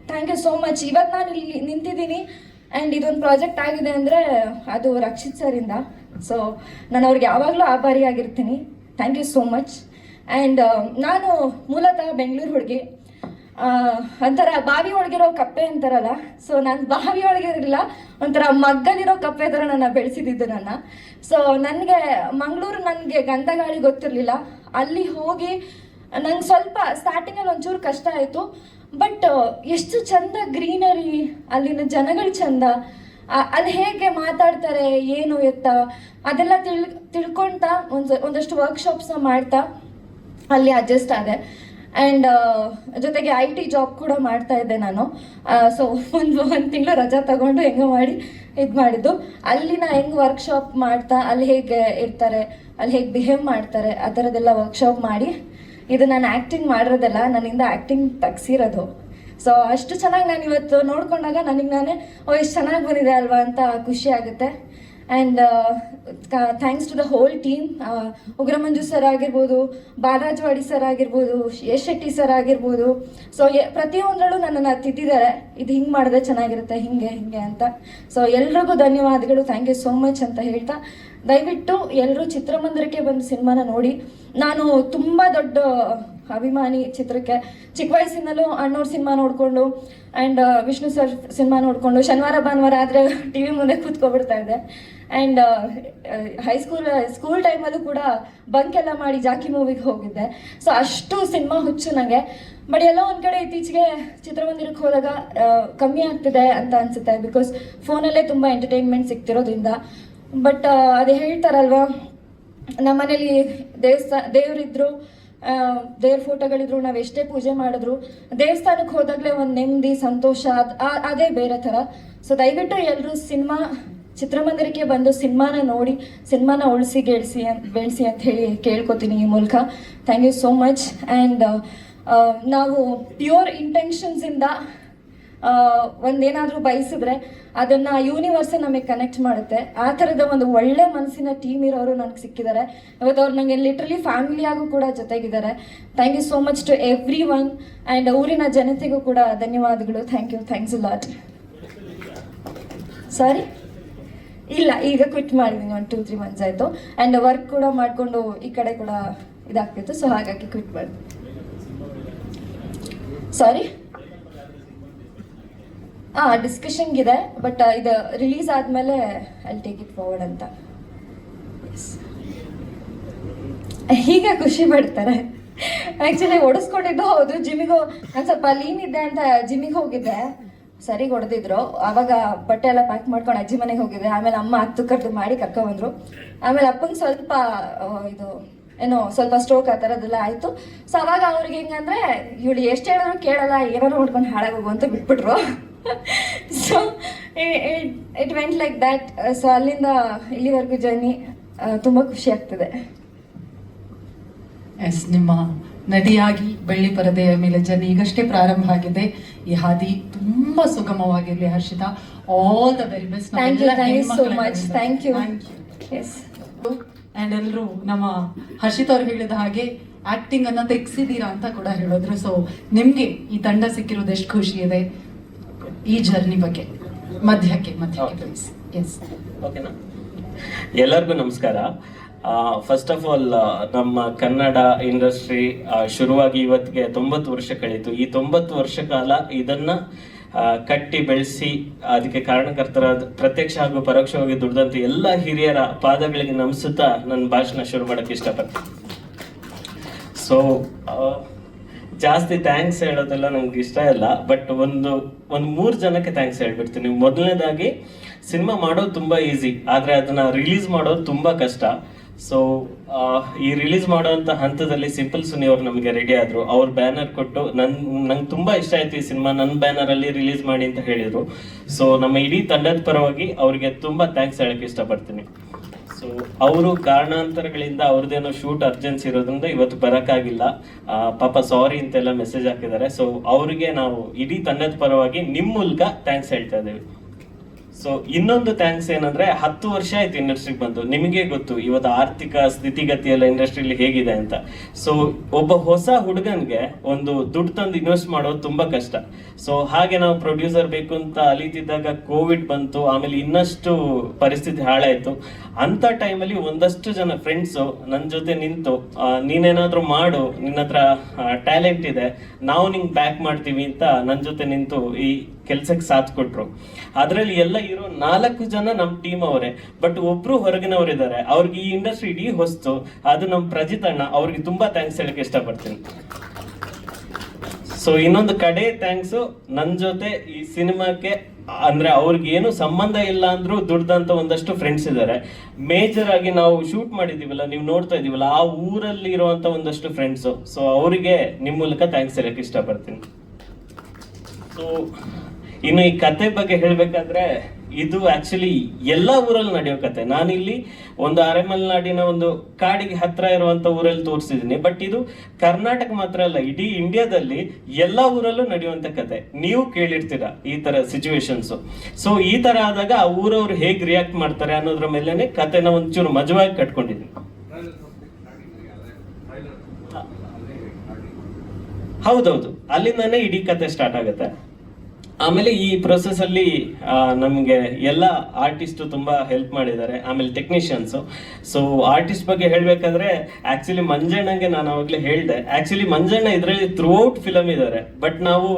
D: thank you so much ಇವತ್ತು ನಾನು ಇಲ್ಲಿ ನಿಂತಿದ್ದೀನಿ. ಆ್ಯಂಡ್ ಇದೊಂದು ಪ್ರಾಜೆಕ್ಟ್ ಆಗಿದೆ ಅಂದರೆ ಅದು ರಕ್ಷಿತ್ ಸರಿಂದ ಸೊ ನಾನು ಅವ್ರಿಗೆ ಯಾವಾಗಲೂ ಆಭಾರಿಯಾಗಿರ್ತೀನಿ. Thank you so much and ನಾನು ಮೂಲತಃ ಬೆಂಗಳೂರು ಹುಡುಗಿ. ಒಂಥರ ಬಾವಿ ಒಳಗಿರೋ ಕಪ್ಪೆ ಅಂತಾರಲ್ಲ? ಸೊ ನಾನು ಬಾವಿ ಒಳಗಿರಲಿಲ್ಲ ಒಂಥರ ಮಗ್ಗಲಿರೋ ಕಪ್ಪೆ ಥರ ನನ್ನ ಬೆಳೆಸಿದ್ದು ನನ್ನ. ಸೊ ನನಗೆ ಮಂಗಳೂರು ನನಗೆ ಗಂಧಗಾಳಿ ಗೊತ್ತಿರಲಿಲ್ಲ. ಅಲ್ಲಿ ಹೋಗಿ ನಂಗೆ ಸ್ವಲ್ಪ ಸ್ಟಾರ್ಟಿಂಗಲ್ಲಿ ಒಂಚೂರು ಕಷ್ಟ ಆಯಿತು. ಬಟ್ ಎಷ್ಟು ಚಂದ ಗ್ರೀನರಿ, ಅಲ್ಲಿನ ಜನಗಳು ಚಂದ ಅಲ್ಲಿ ಹೇಗೆ ಮಾತಾಡ್ತಾರೆ, ಏನು ಎತ್ತ, ಅದೆಲ್ಲ ತಿಳ್ ತಿಳ್ಕೊಳ್ತಾ ಒಂದು ಒಂದಷ್ಟು ವರ್ಕ್ಶಾಪ್ಸ್ನ ಮಾಡ್ತಾ ಅಲ್ಲಿ ಅಡ್ಜಸ್ಟ್ ಆದೆ. ಆ್ಯಂಡ್ ಜೊತೆಗೆ ಐ ಟಿ ಜಾಬ್ ಕೂಡ ಮಾಡ್ತಾ ಇದ್ದೆ ನಾನು. ಸೊ ಒಂದು ಒಂದು ತಿಂಗಳು ರಜಾ ತಗೊಂಡು ಹೆಂಗೋ ಮಾಡಿ ಇದು ಮಾಡಿದ್ದು. ಅಲ್ಲಿನ ಹೆಂಗೆ ವರ್ಕ್ಶಾಪ್ ಮಾಡ್ತಾ, ಅಲ್ಲಿ ಹೇಗೆ ಇರ್ತಾರೆ, ಅಲ್ಲಿ ಹೇಗೆ ಬಿಹೇವ್ ಮಾಡ್ತಾರೆ, ಆ ಥರದ್ದೆಲ್ಲ ವರ್ಕ್ಶಾಪ್ ಮಾಡಿ ಇದು ನಾನು ಆ್ಯಕ್ಟಿಂಗ್ ಮಾಡಿರೋದಲ್ಲ ನನ್ನಿಂದ ಆ್ಯಕ್ಟಿಂಗ್ ತಗ್ಸಿರೋದು. ಸೊ ಅಷ್ಟು ಚೆನ್ನಾಗಿ ನಾನು ಇವತ್ತು ನೋಡ್ಕೊಂಡಾಗ ನನಗೆ ನಾನೇ, ಓ ಎಷ್ಟು ಚೆನ್ನಾಗಿ ಬಂದಿದೆ ಅಲ್ವಾ? ಅಂತ ಖುಷಿ ಆಗುತ್ತೆ. And thanks to the whole team Ugramanju sir ಆಗಿರ್ಬೋದು ಬಾಲರಾಜ್ವಾಡಿ ಸರ್ ಆಗಿರ್ಬೋದು ಯಶ್ ಶೆಟ್ಟಿ ಸರ್ ಆಗಿರ್ಬೋದು ಸೊ ಪ್ರತಿಯೊಂದರಲ್ಲೂ ನನ್ನನ್ನು ತಿದ್ದಿದ್ದಾರೆ. ಇದು ಹಿಂಗೆ ಮಾಡಿದ್ರೆ ಚೆನ್ನಾಗಿರುತ್ತೆ, ಹಿಂಗೆ ಹಿಂಗೆ ಅಂತ. ಸೊ ಎಲ್ರಿಗೂ ಧನ್ಯವಾದಗಳು. ಥ್ಯಾಂಕ್ ಯು ಸೋ ಮಚ್ ಅಂತ ಹೇಳ್ತಾ. ದಯವಿಟ್ಟು ಎಲ್ಲರೂ ಚಿತ್ರಮಂದಿರಕ್ಕೆ ಬಂದು ಸಿನಿಮಾನ ನೋಡಿ. ನಾನು ತುಂಬ ದೊಡ್ಡ ಅಭಿಮಾನಿ ಚಿತ್ರಕ್ಕೆ. ಚಿಕ್ಕ ವಯಸ್ಸಿನಲ್ಲೂ ಅಣ್ಣವ್ರ ಸಿನಿಮಾ ನೋಡಿಕೊಂಡು ಆ್ಯಂಡ್ ವಿಷ್ಣು ಸರ್ ಸಿನಿಮಾ ನೋಡಿಕೊಂಡು, ಶನಿವಾರ ಭಾನುವಾರ ಆದರೆ ಟಿ ವಿ ಮುಂದೆ ಕೂತ್ಕೊಬಿಡ್ತಾ ಇದ್ದೆ. ಆ್ಯಂಡ್ ಹೈಸ್ಕೂಲ್ ಸ್ಕೂಲ್ ಟೈಮಲ್ಲೂ ಕೂಡ ಬಂಕ್ ಎಲ್ಲ ಮಾಡಿ ಜಾಕಿ ಮೂವಿಗೆ ಹೋಗಿದ್ದೆ. ಸೊ ಅಷ್ಟು ಸಿನಿಮಾ ಹುಚ್ಚು ನನಗೆ ಬಟ್ ಎಲ್ಲ ಒಂದು ಕಡೆ ಇತ್ತೀಚೆಗೆ ಚಿತ್ರಮಂದಿರಕ್ಕೆ ಹೋದಾಗ ಕಮ್ಮಿ ಆಗ್ತಿದೆ ಅಂತ ಅನಿಸುತ್ತೆ ಬಿಕಾಸ್ ಫೋನಲ್ಲೇ ತುಂಬ ಎಂಟರ್ಟೈನ್ಮೆಂಟ್ ಸಿಗ್ತಿರೋದ್ರಿಂದ. ಬಟ್ ಅದು ಹೇಳ್ತಾರಲ್ವಾ ನಮ್ಮನೇಲಿ ದೇವಸ್ಥಾನ ದೇವರಿದ್ರು ದೇವ್ರ ಫೋಟೋಗಳಿದ್ರು, ನಾವು ಎಷ್ಟೇ ಪೂಜೆ ಮಾಡಿದ್ರು, ದೇವಸ್ಥಾನಕ್ಕೆ ಹೋದಾಗಲೇ ಒಂದು ನೆಮ್ಮದಿ, ಸಂತೋಷ, ಅದೇ ಬೇರೆ ಥರ. ಸೊ ದಯವಿಟ್ಟು ಎಲ್ಲರೂ ಸಿನಿಮಾ ಚಿತ್ರಮಂದಿರಕ್ಕೆ ಬಂದು ಸಿನಿಮಾನ ನೋಡಿ, ಸಿನಿಮಾನ ಉಳಿಸಿ ಗೆಳಿಸಿ ಅಂತ ಬೆಳೆಸಿ ಅಂತ ಹೇಳಿ ಕೇಳ್ಕೊತೀನಿ ಈ ಮೂಲಕ. Thank you so much and ನಾವು ಪ್ಯೂರ್ ಇಂಟೆನ್ಷನ್ಸಿಂದ ಒಂದೇನಾದರೂ ಬಯಸಿದ್ರೆ ಅದನ್ನು ಯೂನಿವರ್ಸ್ ನಮಗೆ ಕನೆಕ್ಟ್ ಮಾಡುತ್ತೆ. ಆ ಥರದ ಒಂದು ಒಳ್ಳೆ ಮನಸ್ಸಿನ ಟೀಮ್ ಇರೋರು ನನಗೆ ಸಿಕ್ಕಿದ್ದಾರೆ ಇವತ್ತು ಅವ್ರು ನನಗೆ ಲಿಟ್ರಲಿ ಫ್ಯಾಮಿಲಿಯಾಗೂ ಕೂಡ ಜೊತೆಗಿದ್ದಾರೆ thank you so much to everyone and ಊರಿನ ಜನತೆಗೂ ಕೂಡ ಧನ್ಯವಾದಗಳು. Thank you thanks lot sorry ಇಲ್ಲ, ಈಗ ಕ್ವಿಟ್ ಮಾಡಿದೀನಿ, ಒಂದು ಟೂ ತ್ರೀ ಮಂತ್ಸ್ ಆಯಿತು. ಆ್ಯಂಡ್ ವರ್ಕ್ ಕೂಡ ಮಾಡಿಕೊಂಡು ಈ ಕಡೆ ಕೂಡ ಇದಾಗ್ತಿತ್ತು ಸೊ ಹಾಗಾಗಿ ಕ್ವಿಟ್ ಮಾಡಿದೆ. ಸಾರಿ ಹಾಂ ಡಿಸ್ಕಷನ್ಗಿದೆ ಬಟ್ ಇದು ರಿಲೀಸ್ ಆದಮೇಲೆ ಅಲ್ಲಿ ಟೇಕ್ ಇಟ್ ಫಾರ್ವರ್ಡ್ ಅಂತ. ಹೀಗೆ ಖುಷಿ ಪಡ್ತಾರೆ. ಆ್ಯಕ್ಚುಲಿ ಓಡಿಸ್ಕೊಂಡಿದ್ದು ಹೌದು, ಜಿಮ್ಮಿಗೆ ನಾನು ಸ್ವಲ್ಪ ಲೀನ್ ಇದ್ದೆ ಅಂತ ಜಿಮ್ಮಿಗೆ ಹೋಗಿದ್ದೆ. ಸರಿ ಹೊಡೆದಿದ್ರು. ಆವಾಗ ಬಟ್ಟೆ ಎಲ್ಲ ಪ್ಯಾಕ್ ಮಾಡ್ಕೊಂಡು ಅಜ್ಜಿ ಮನೆಗೆ ಹೋಗಿದ್ದೆ ಆಮೇಲೆ ಅಮ್ಮ ಹತ್ತು ಕರೆದು ಮಾಡಿ ಬಂದ್ರು ಆಮೇಲೆ ಅಪ್ಪಂಗೆ ಸ್ವಲ್ಪ ಇದು, ಏನೋ ಸ್ವಲ್ಪ ಸ್ಟ್ರೋಕ್ ಆ ಥರದ್ದೆಲ್ಲ ಆಯಿತು. ಸೊ ಅವಾಗ ಅವ್ರಿಗೆ ಹೆಂಗಂದ್ರೆ ಇವಳು ಎಷ್ಟು ಹೇಳಿದ್ರು ಕೇಳಲ್ಲ, ಏನಾದ್ರು ಮಾಡ್ಕೊಂಡು ಹಾಳಾಗೋಗು ಅಂತ ಬಿಟ್ಬಿಟ್ರು. So it went like that so ಅಲ್ಲಿಂದ ಇಲ್ಲಿವರೆಗೂ ಜರ್ನಿ ತುಂಬ ಖುಷಿ ಆಗ್ತಿದೆ.
A: ಎಸ್, ನಿಮ್ಮ ನಟಿಯಾಗಿ ಬೆಳ್ಳಿ ಪರದೆಯ ಮೇಲೆ ಜನ ಈಗಷ್ಟೇ ಪ್ರಾರಂಭ ಆಗಿದೆ. ಈ ಹಾದಿ ತುಂಬಾ ಸುಗಮವಾಗಿರ್ಲಿ Harshita. All the very best and ಎಲ್ಲರೂ ನಮ್ಮ ಹರ್ಷಿತ್ ಅವ್ರು ಹೇಳಿದ ಹಾಗೆ ಆಕ್ಟಿಂಗ್ ಅನ್ನ ತೆಗ್ಸಿದೀರಾ ಅಂತ ಕೂಡ ಹೇಳಿದ್ರು. ಸೊ ನಿಮ್ಗೆ ಈ ತಂಡ ಸಿಕ್ಕಿರೋದು ಎಷ್ಟು ಖುಷಿ ಇದೆ? ಈ ಜರ್ನಿ ಬಗ್ಗೆ. ಮಧ್ಯಕ್ಕೆ ಮಧ್ಯಕ್ಕೆ ಎಸ್
E: ಓಕೆನಾ ಎಲ್ಲರಿಗೂ ನಮಸ್ಕಾರ. ಫಸ್ಟ್ ಆಫ್ ಆಲ್ ನಮ್ಮ ಕನ್ನಡ ಇಂಡಸ್ಟ್ರಿ ಶುರುವಾಗಿ ಇವತ್ತಿಗೆ ತೊಂಬತ್ತು ವರ್ಷ ಕಳೀತು. ಈ ತೊಂಬತ್ತು ವರ್ಷ ಕಾಲ ಇದನ್ನ ಕಟ್ಟಿ ಬೆಳೆಸಿ, ಅದಕ್ಕೆ ಕಾರಣಕರ್ತರಾದ, ಪ್ರತ್ಯಕ್ಷ ಹಾಗೂ ಪರೋಕ್ಷವಾಗಿ ದುಡಿದಂತ ಎಲ್ಲ ಹಿರಿಯರ ಪಾದಗಳಿಗೆ ನಮಿಸುತ್ತಾ ನನ್ನ ಭಾಷಣ ಶುರು ಮಾಡಕ್ಕೆ ಇಷ್ಟಪಡ್ತೀನಿ. ಸೊ ಜಾಸ್ತಿ ಥ್ಯಾಂಕ್ಸ್ ಹೇಳೋದೆಲ್ಲ ನಮ್ಗೆ ಇಷ್ಟ ಇಲ್ಲ. ಬಟ್ ಒಂದು ಒಂದು ಮೂರು ಜನಕ್ಕೆ ಥ್ಯಾಂಕ್ಸ್ ಹೇಳ್ಬಿಡ್ತೀನಿ. ಮೊದಲನೇದಾಗಿ, ಸಿನಿಮಾ ಮಾಡೋದು ತುಂಬ ಈಸಿ ಆದರೆ ಅದನ್ನ ರಿಲೀಸ್ ಮಾಡೋದು ತುಂಬ ಕಷ್ಟ. ಸೊ ಈ ರಿಲೀಸ್ ಮಾಡುವಂತ ಹಂತದಲ್ಲಿ ಸಿಂಪಲ್ ಸುನಿ ಅವ್ರು ನಮಗೆ ರೆಡಿ ಆದ್ರು. ಅವ್ರ ಬ್ಯಾನರ್ ಕೊಟ್ಟು ನನ್, ನಂಗೆ ತುಂಬಾ ಇಷ್ಟ ಆಯ್ತು ಈ ಸಿನಿಮಾ. ನನ್ನ ಬ್ಯಾನರ್ ಅಲ್ಲಿ ರಿಲೀಸ್ ಮಾಡಿ ಅಂತ ಹೇಳಿದ್ರು. ಸೊ ನಮ್ಮ ಇಡೀ ತಂಡದ ಪರವಾಗಿ ಅವ್ರಿಗೆ ತುಂಬಾ ಥ್ಯಾಂಕ್ಸ್ ಹೇಳಕ್ ಇಷ್ಟಪಡ್ತೀನಿ. ಸೊ ಅವರು ಕಾರಣಾಂತರಗಳಿಂದ ಅವ್ರದ್ದೇನೋ ಶೂಟ್ ಅರ್ಜೆನ್ಸಿ ಇರೋದ್ರಿಂದ ಇವತ್ತು ಬರೋಕ್ಕಾಗಿಲ್ಲ. ಪಾಪ ಸಾರಿ ಅಂತೆಲ್ಲ ಮೆಸೇಜ್ ಹಾಕಿದ್ದಾರೆ. ಸೊ ಅವರಿಗೆ ನಾವು ಇಡೀ ತಂಡದ ಪರವಾಗಿ ನಿಮ್ಮ ಮೂಲಕ ಥ್ಯಾಂಕ್ಸ್ ಹೇಳ್ತಾ ಇದ್ದೀವಿ. ಸೊ ಇನ್ನೊಂದು ಥ್ಯಾಂಕ್ಸ್ ಏನಂದ್ರೆ ಹತ್ತು ವರ್ಷ ಆಯ್ತು ಇಂಡಸ್ಟ್ರಿಗೆ ಬಂದು. ನಿಮಗೆ ಗೊತ್ತು, ಇವತ್ತು ಆರ್ಥಿಕ ಸ್ಥಿತಿಗತಿ ಎಲ್ಲ ಇಂಡಸ್ಟ್ರಿಲಿ ಹೇಗಿದೆ ಅಂತ. ಸೊ ಒಬ್ಬ ಹೊಸ ಹುಡುಗನ್ಗೆ ಒಂದು ದುಡ್ಡು ತಂದು ಇನ್ವೆಸ್ಟ್ ಮಾಡೋದು ತುಂಬಾ ಕಷ್ಟ. ಸೊ ಹಾಗೆ ನಾವು ಪ್ರೊಡ್ಯೂಸರ್ ಬೇಕು ಅಂತ ಅಲಿತಿದ್ದಾಗ ಕೋವಿಡ್ ಬಂತು, ಆಮೇಲೆ ಇನ್ನಷ್ಟು ಪರಿಸ್ಥಿತಿ ಹಾಳಾಯ್ತು. ಅಂತ ಟೈಮಲ್ಲಿ ಒಂದಷ್ಟು ಜನ ಫ್ರೆಂಡ್ಸು ನನ್ನ ಜೊತೆ ನಿಂತು ನೀನೇನಾದ್ರೂ ಮಾಡು ನಿನ್ನ ಹತ್ರ ಟ್ಯಾಲೆಂಟ್ ಇದೆ, ನಾವು ನಿಂಗೆ ಬ್ಯಾಕ್ ಮಾಡ್ತೀವಿ ಅಂತ ನನ್ನ ಜೊತೆ ನಿಂತು ಈ ಕೆಲ್ಸಕ್ಕೆ ಸಾಥ್ ಕೊಟ್ರು. ಅದರಲ್ಲಿ ಎಲ್ಲ ಇರೋ ನಾಲ್ಕು ಜನ ನಮ್ಮ ಟೀಮ್ ಅವರೇ. ಬಟ್ ಒಬ್ರು ಹೊರಗಿನವರಿದ್ದಾರೆ. ಅವ್ರಿಗೆ ಈ ಇಂಡಸ್ಟ್ರಿ ಇಡೀ ಹೊಸ್ತು. ಅದು ನಮ್ಮ ಪ್ರಜಿತ್ ಅಣ್ಣ. ಅವ್ರಿಗೆ ತುಂಬಾ ಥ್ಯಾಂಕ್ಸ್ ಹೇಳಕ್ಕೆ ಇಷ್ಟಪಡ್ತೀನಿ. ಸೊ ಇನ್ನೊಂದು ಕಡೆ ಥ್ಯಾಂಕ್ಸ್ ನನ್ನ ಜೊತೆ ಈ ಸಿನಿಮಾಕ್ಕೆ ಅಂದ್ರೆ ಅವ್ರಿಗೆ ಏನು ಸಂಬಂಧ ಇಲ್ಲ ಅಂದ್ರೂ ದುಡ್ದಂತ ಒಂದಷ್ಟು ಫ್ರೆಂಡ್ಸ್ ಇದ್ದಾರೆ. ಮೇಜರ್ ಆಗಿ ನಾವು ಶೂಟ್ ಮಾಡಿದೀವಲ್ಲ ನೀವು ನೋಡ್ತಾ ಇದೀವಲ್ಲ ಆ ಊರಲ್ಲಿ ಇರುವಂತ ಒಂದಷ್ಟು ಫ್ರೆಂಡ್ಸ್ ಸೊ ಅವರಿಗೆ ನಿಮ್ಮ ಮೂಲಕ ಥ್ಯಾಂಕ್ಸ್ ಹೇಳಕ್ ಇಷ್ಟಪಡ್ತೀನಿ. ಸೊ ಇನ್ನು ಈ ಕತೆ ಬಗ್ಗೆ ಹೇಳ್ಬೇಕಾದ್ರೆ, ಇದು ಆಕ್ಚುಲಿ ಎಲ್ಲಾ ಊರಲ್ಲಿ ನಡೆಯೋ ಕತೆ. ನಾನಿಲ್ಲಿ ಒಂದು ಅರೆಮಲೆನಾಡಿನ ಒಂದು ಕಾಡಿಗೆ ಹತ್ರ ಇರುವಂತ ಊರಲ್ಲಿ ತೋರಿಸಿದೀನಿ ಬಟ್ ಇದು ಕರ್ನಾಟಕ ಮಾತ್ರ ಅಲ್ಲ, ಇಡೀ ಇಂಡಿಯಾದಲ್ಲಿ ಎಲ್ಲಾ ಊರಲ್ಲೂ ನಡೆಯುವಂತ ಕತೆ. ನೀವು ಕೇಳಿರ್ತೀರ ಈ ತರ ಸಿಚುವೇಶನ್ಸ್ ಸೊ ಈ ತರ ಆದಾಗ ಆ ಊರವ್ರು ಹೇಗೆ ರಿಯಾಕ್ಟ್ ಮಾಡ್ತಾರೆ ಅನ್ನೋದ್ರ ಮೇಲೆನೆ ಕತೆನ ಒಂಚೂರು ಮಜವಾಗಿ ಕಟ್ಕೊಂಡಿದ್ದೀನಿ. ಹೌದೌದು. ಅಲ್ಲಿಂದಾನೇ ಇಡೀ ಕತೆ ಸ್ಟಾರ್ಟ್ ಆಗುತ್ತೆ. ಆಮೇಲೆ ಈ ಪ್ರೊಸೆಸ್ ಅಲ್ಲಿ ನಮಗೆ ಎಲ್ಲ ಆರ್ಟಿಸ್ಟ್ ತುಂಬಾ ಹೆಲ್ಪ್ ಮಾಡಿದ್ದಾರೆ, ಆಮೇಲೆ ಟೆಕ್ನಿಷಿಯನ್ಸ್ ಸೊ ಆರ್ಟಿಸ್ಟ್ ಬಗ್ಗೆ ಹೇಳ್ಬೇಕಾದ್ರೆ ಆಕ್ಚುಲಿ ಮಂಜಣ್ಣಂಗೆ ನಾನು ಅವಾಗ್ಲೇ ಹೇಳ್ದೆ. ಆಕ್ಚುಲಿ ಮಂಜಣ್ಣ ಇದರಲ್ಲಿ ಥ್ರೂ ಔಟ್ ಫಿಲಮ್ ಇದ್ದಾರೆ ಬಟ್ ನಾವು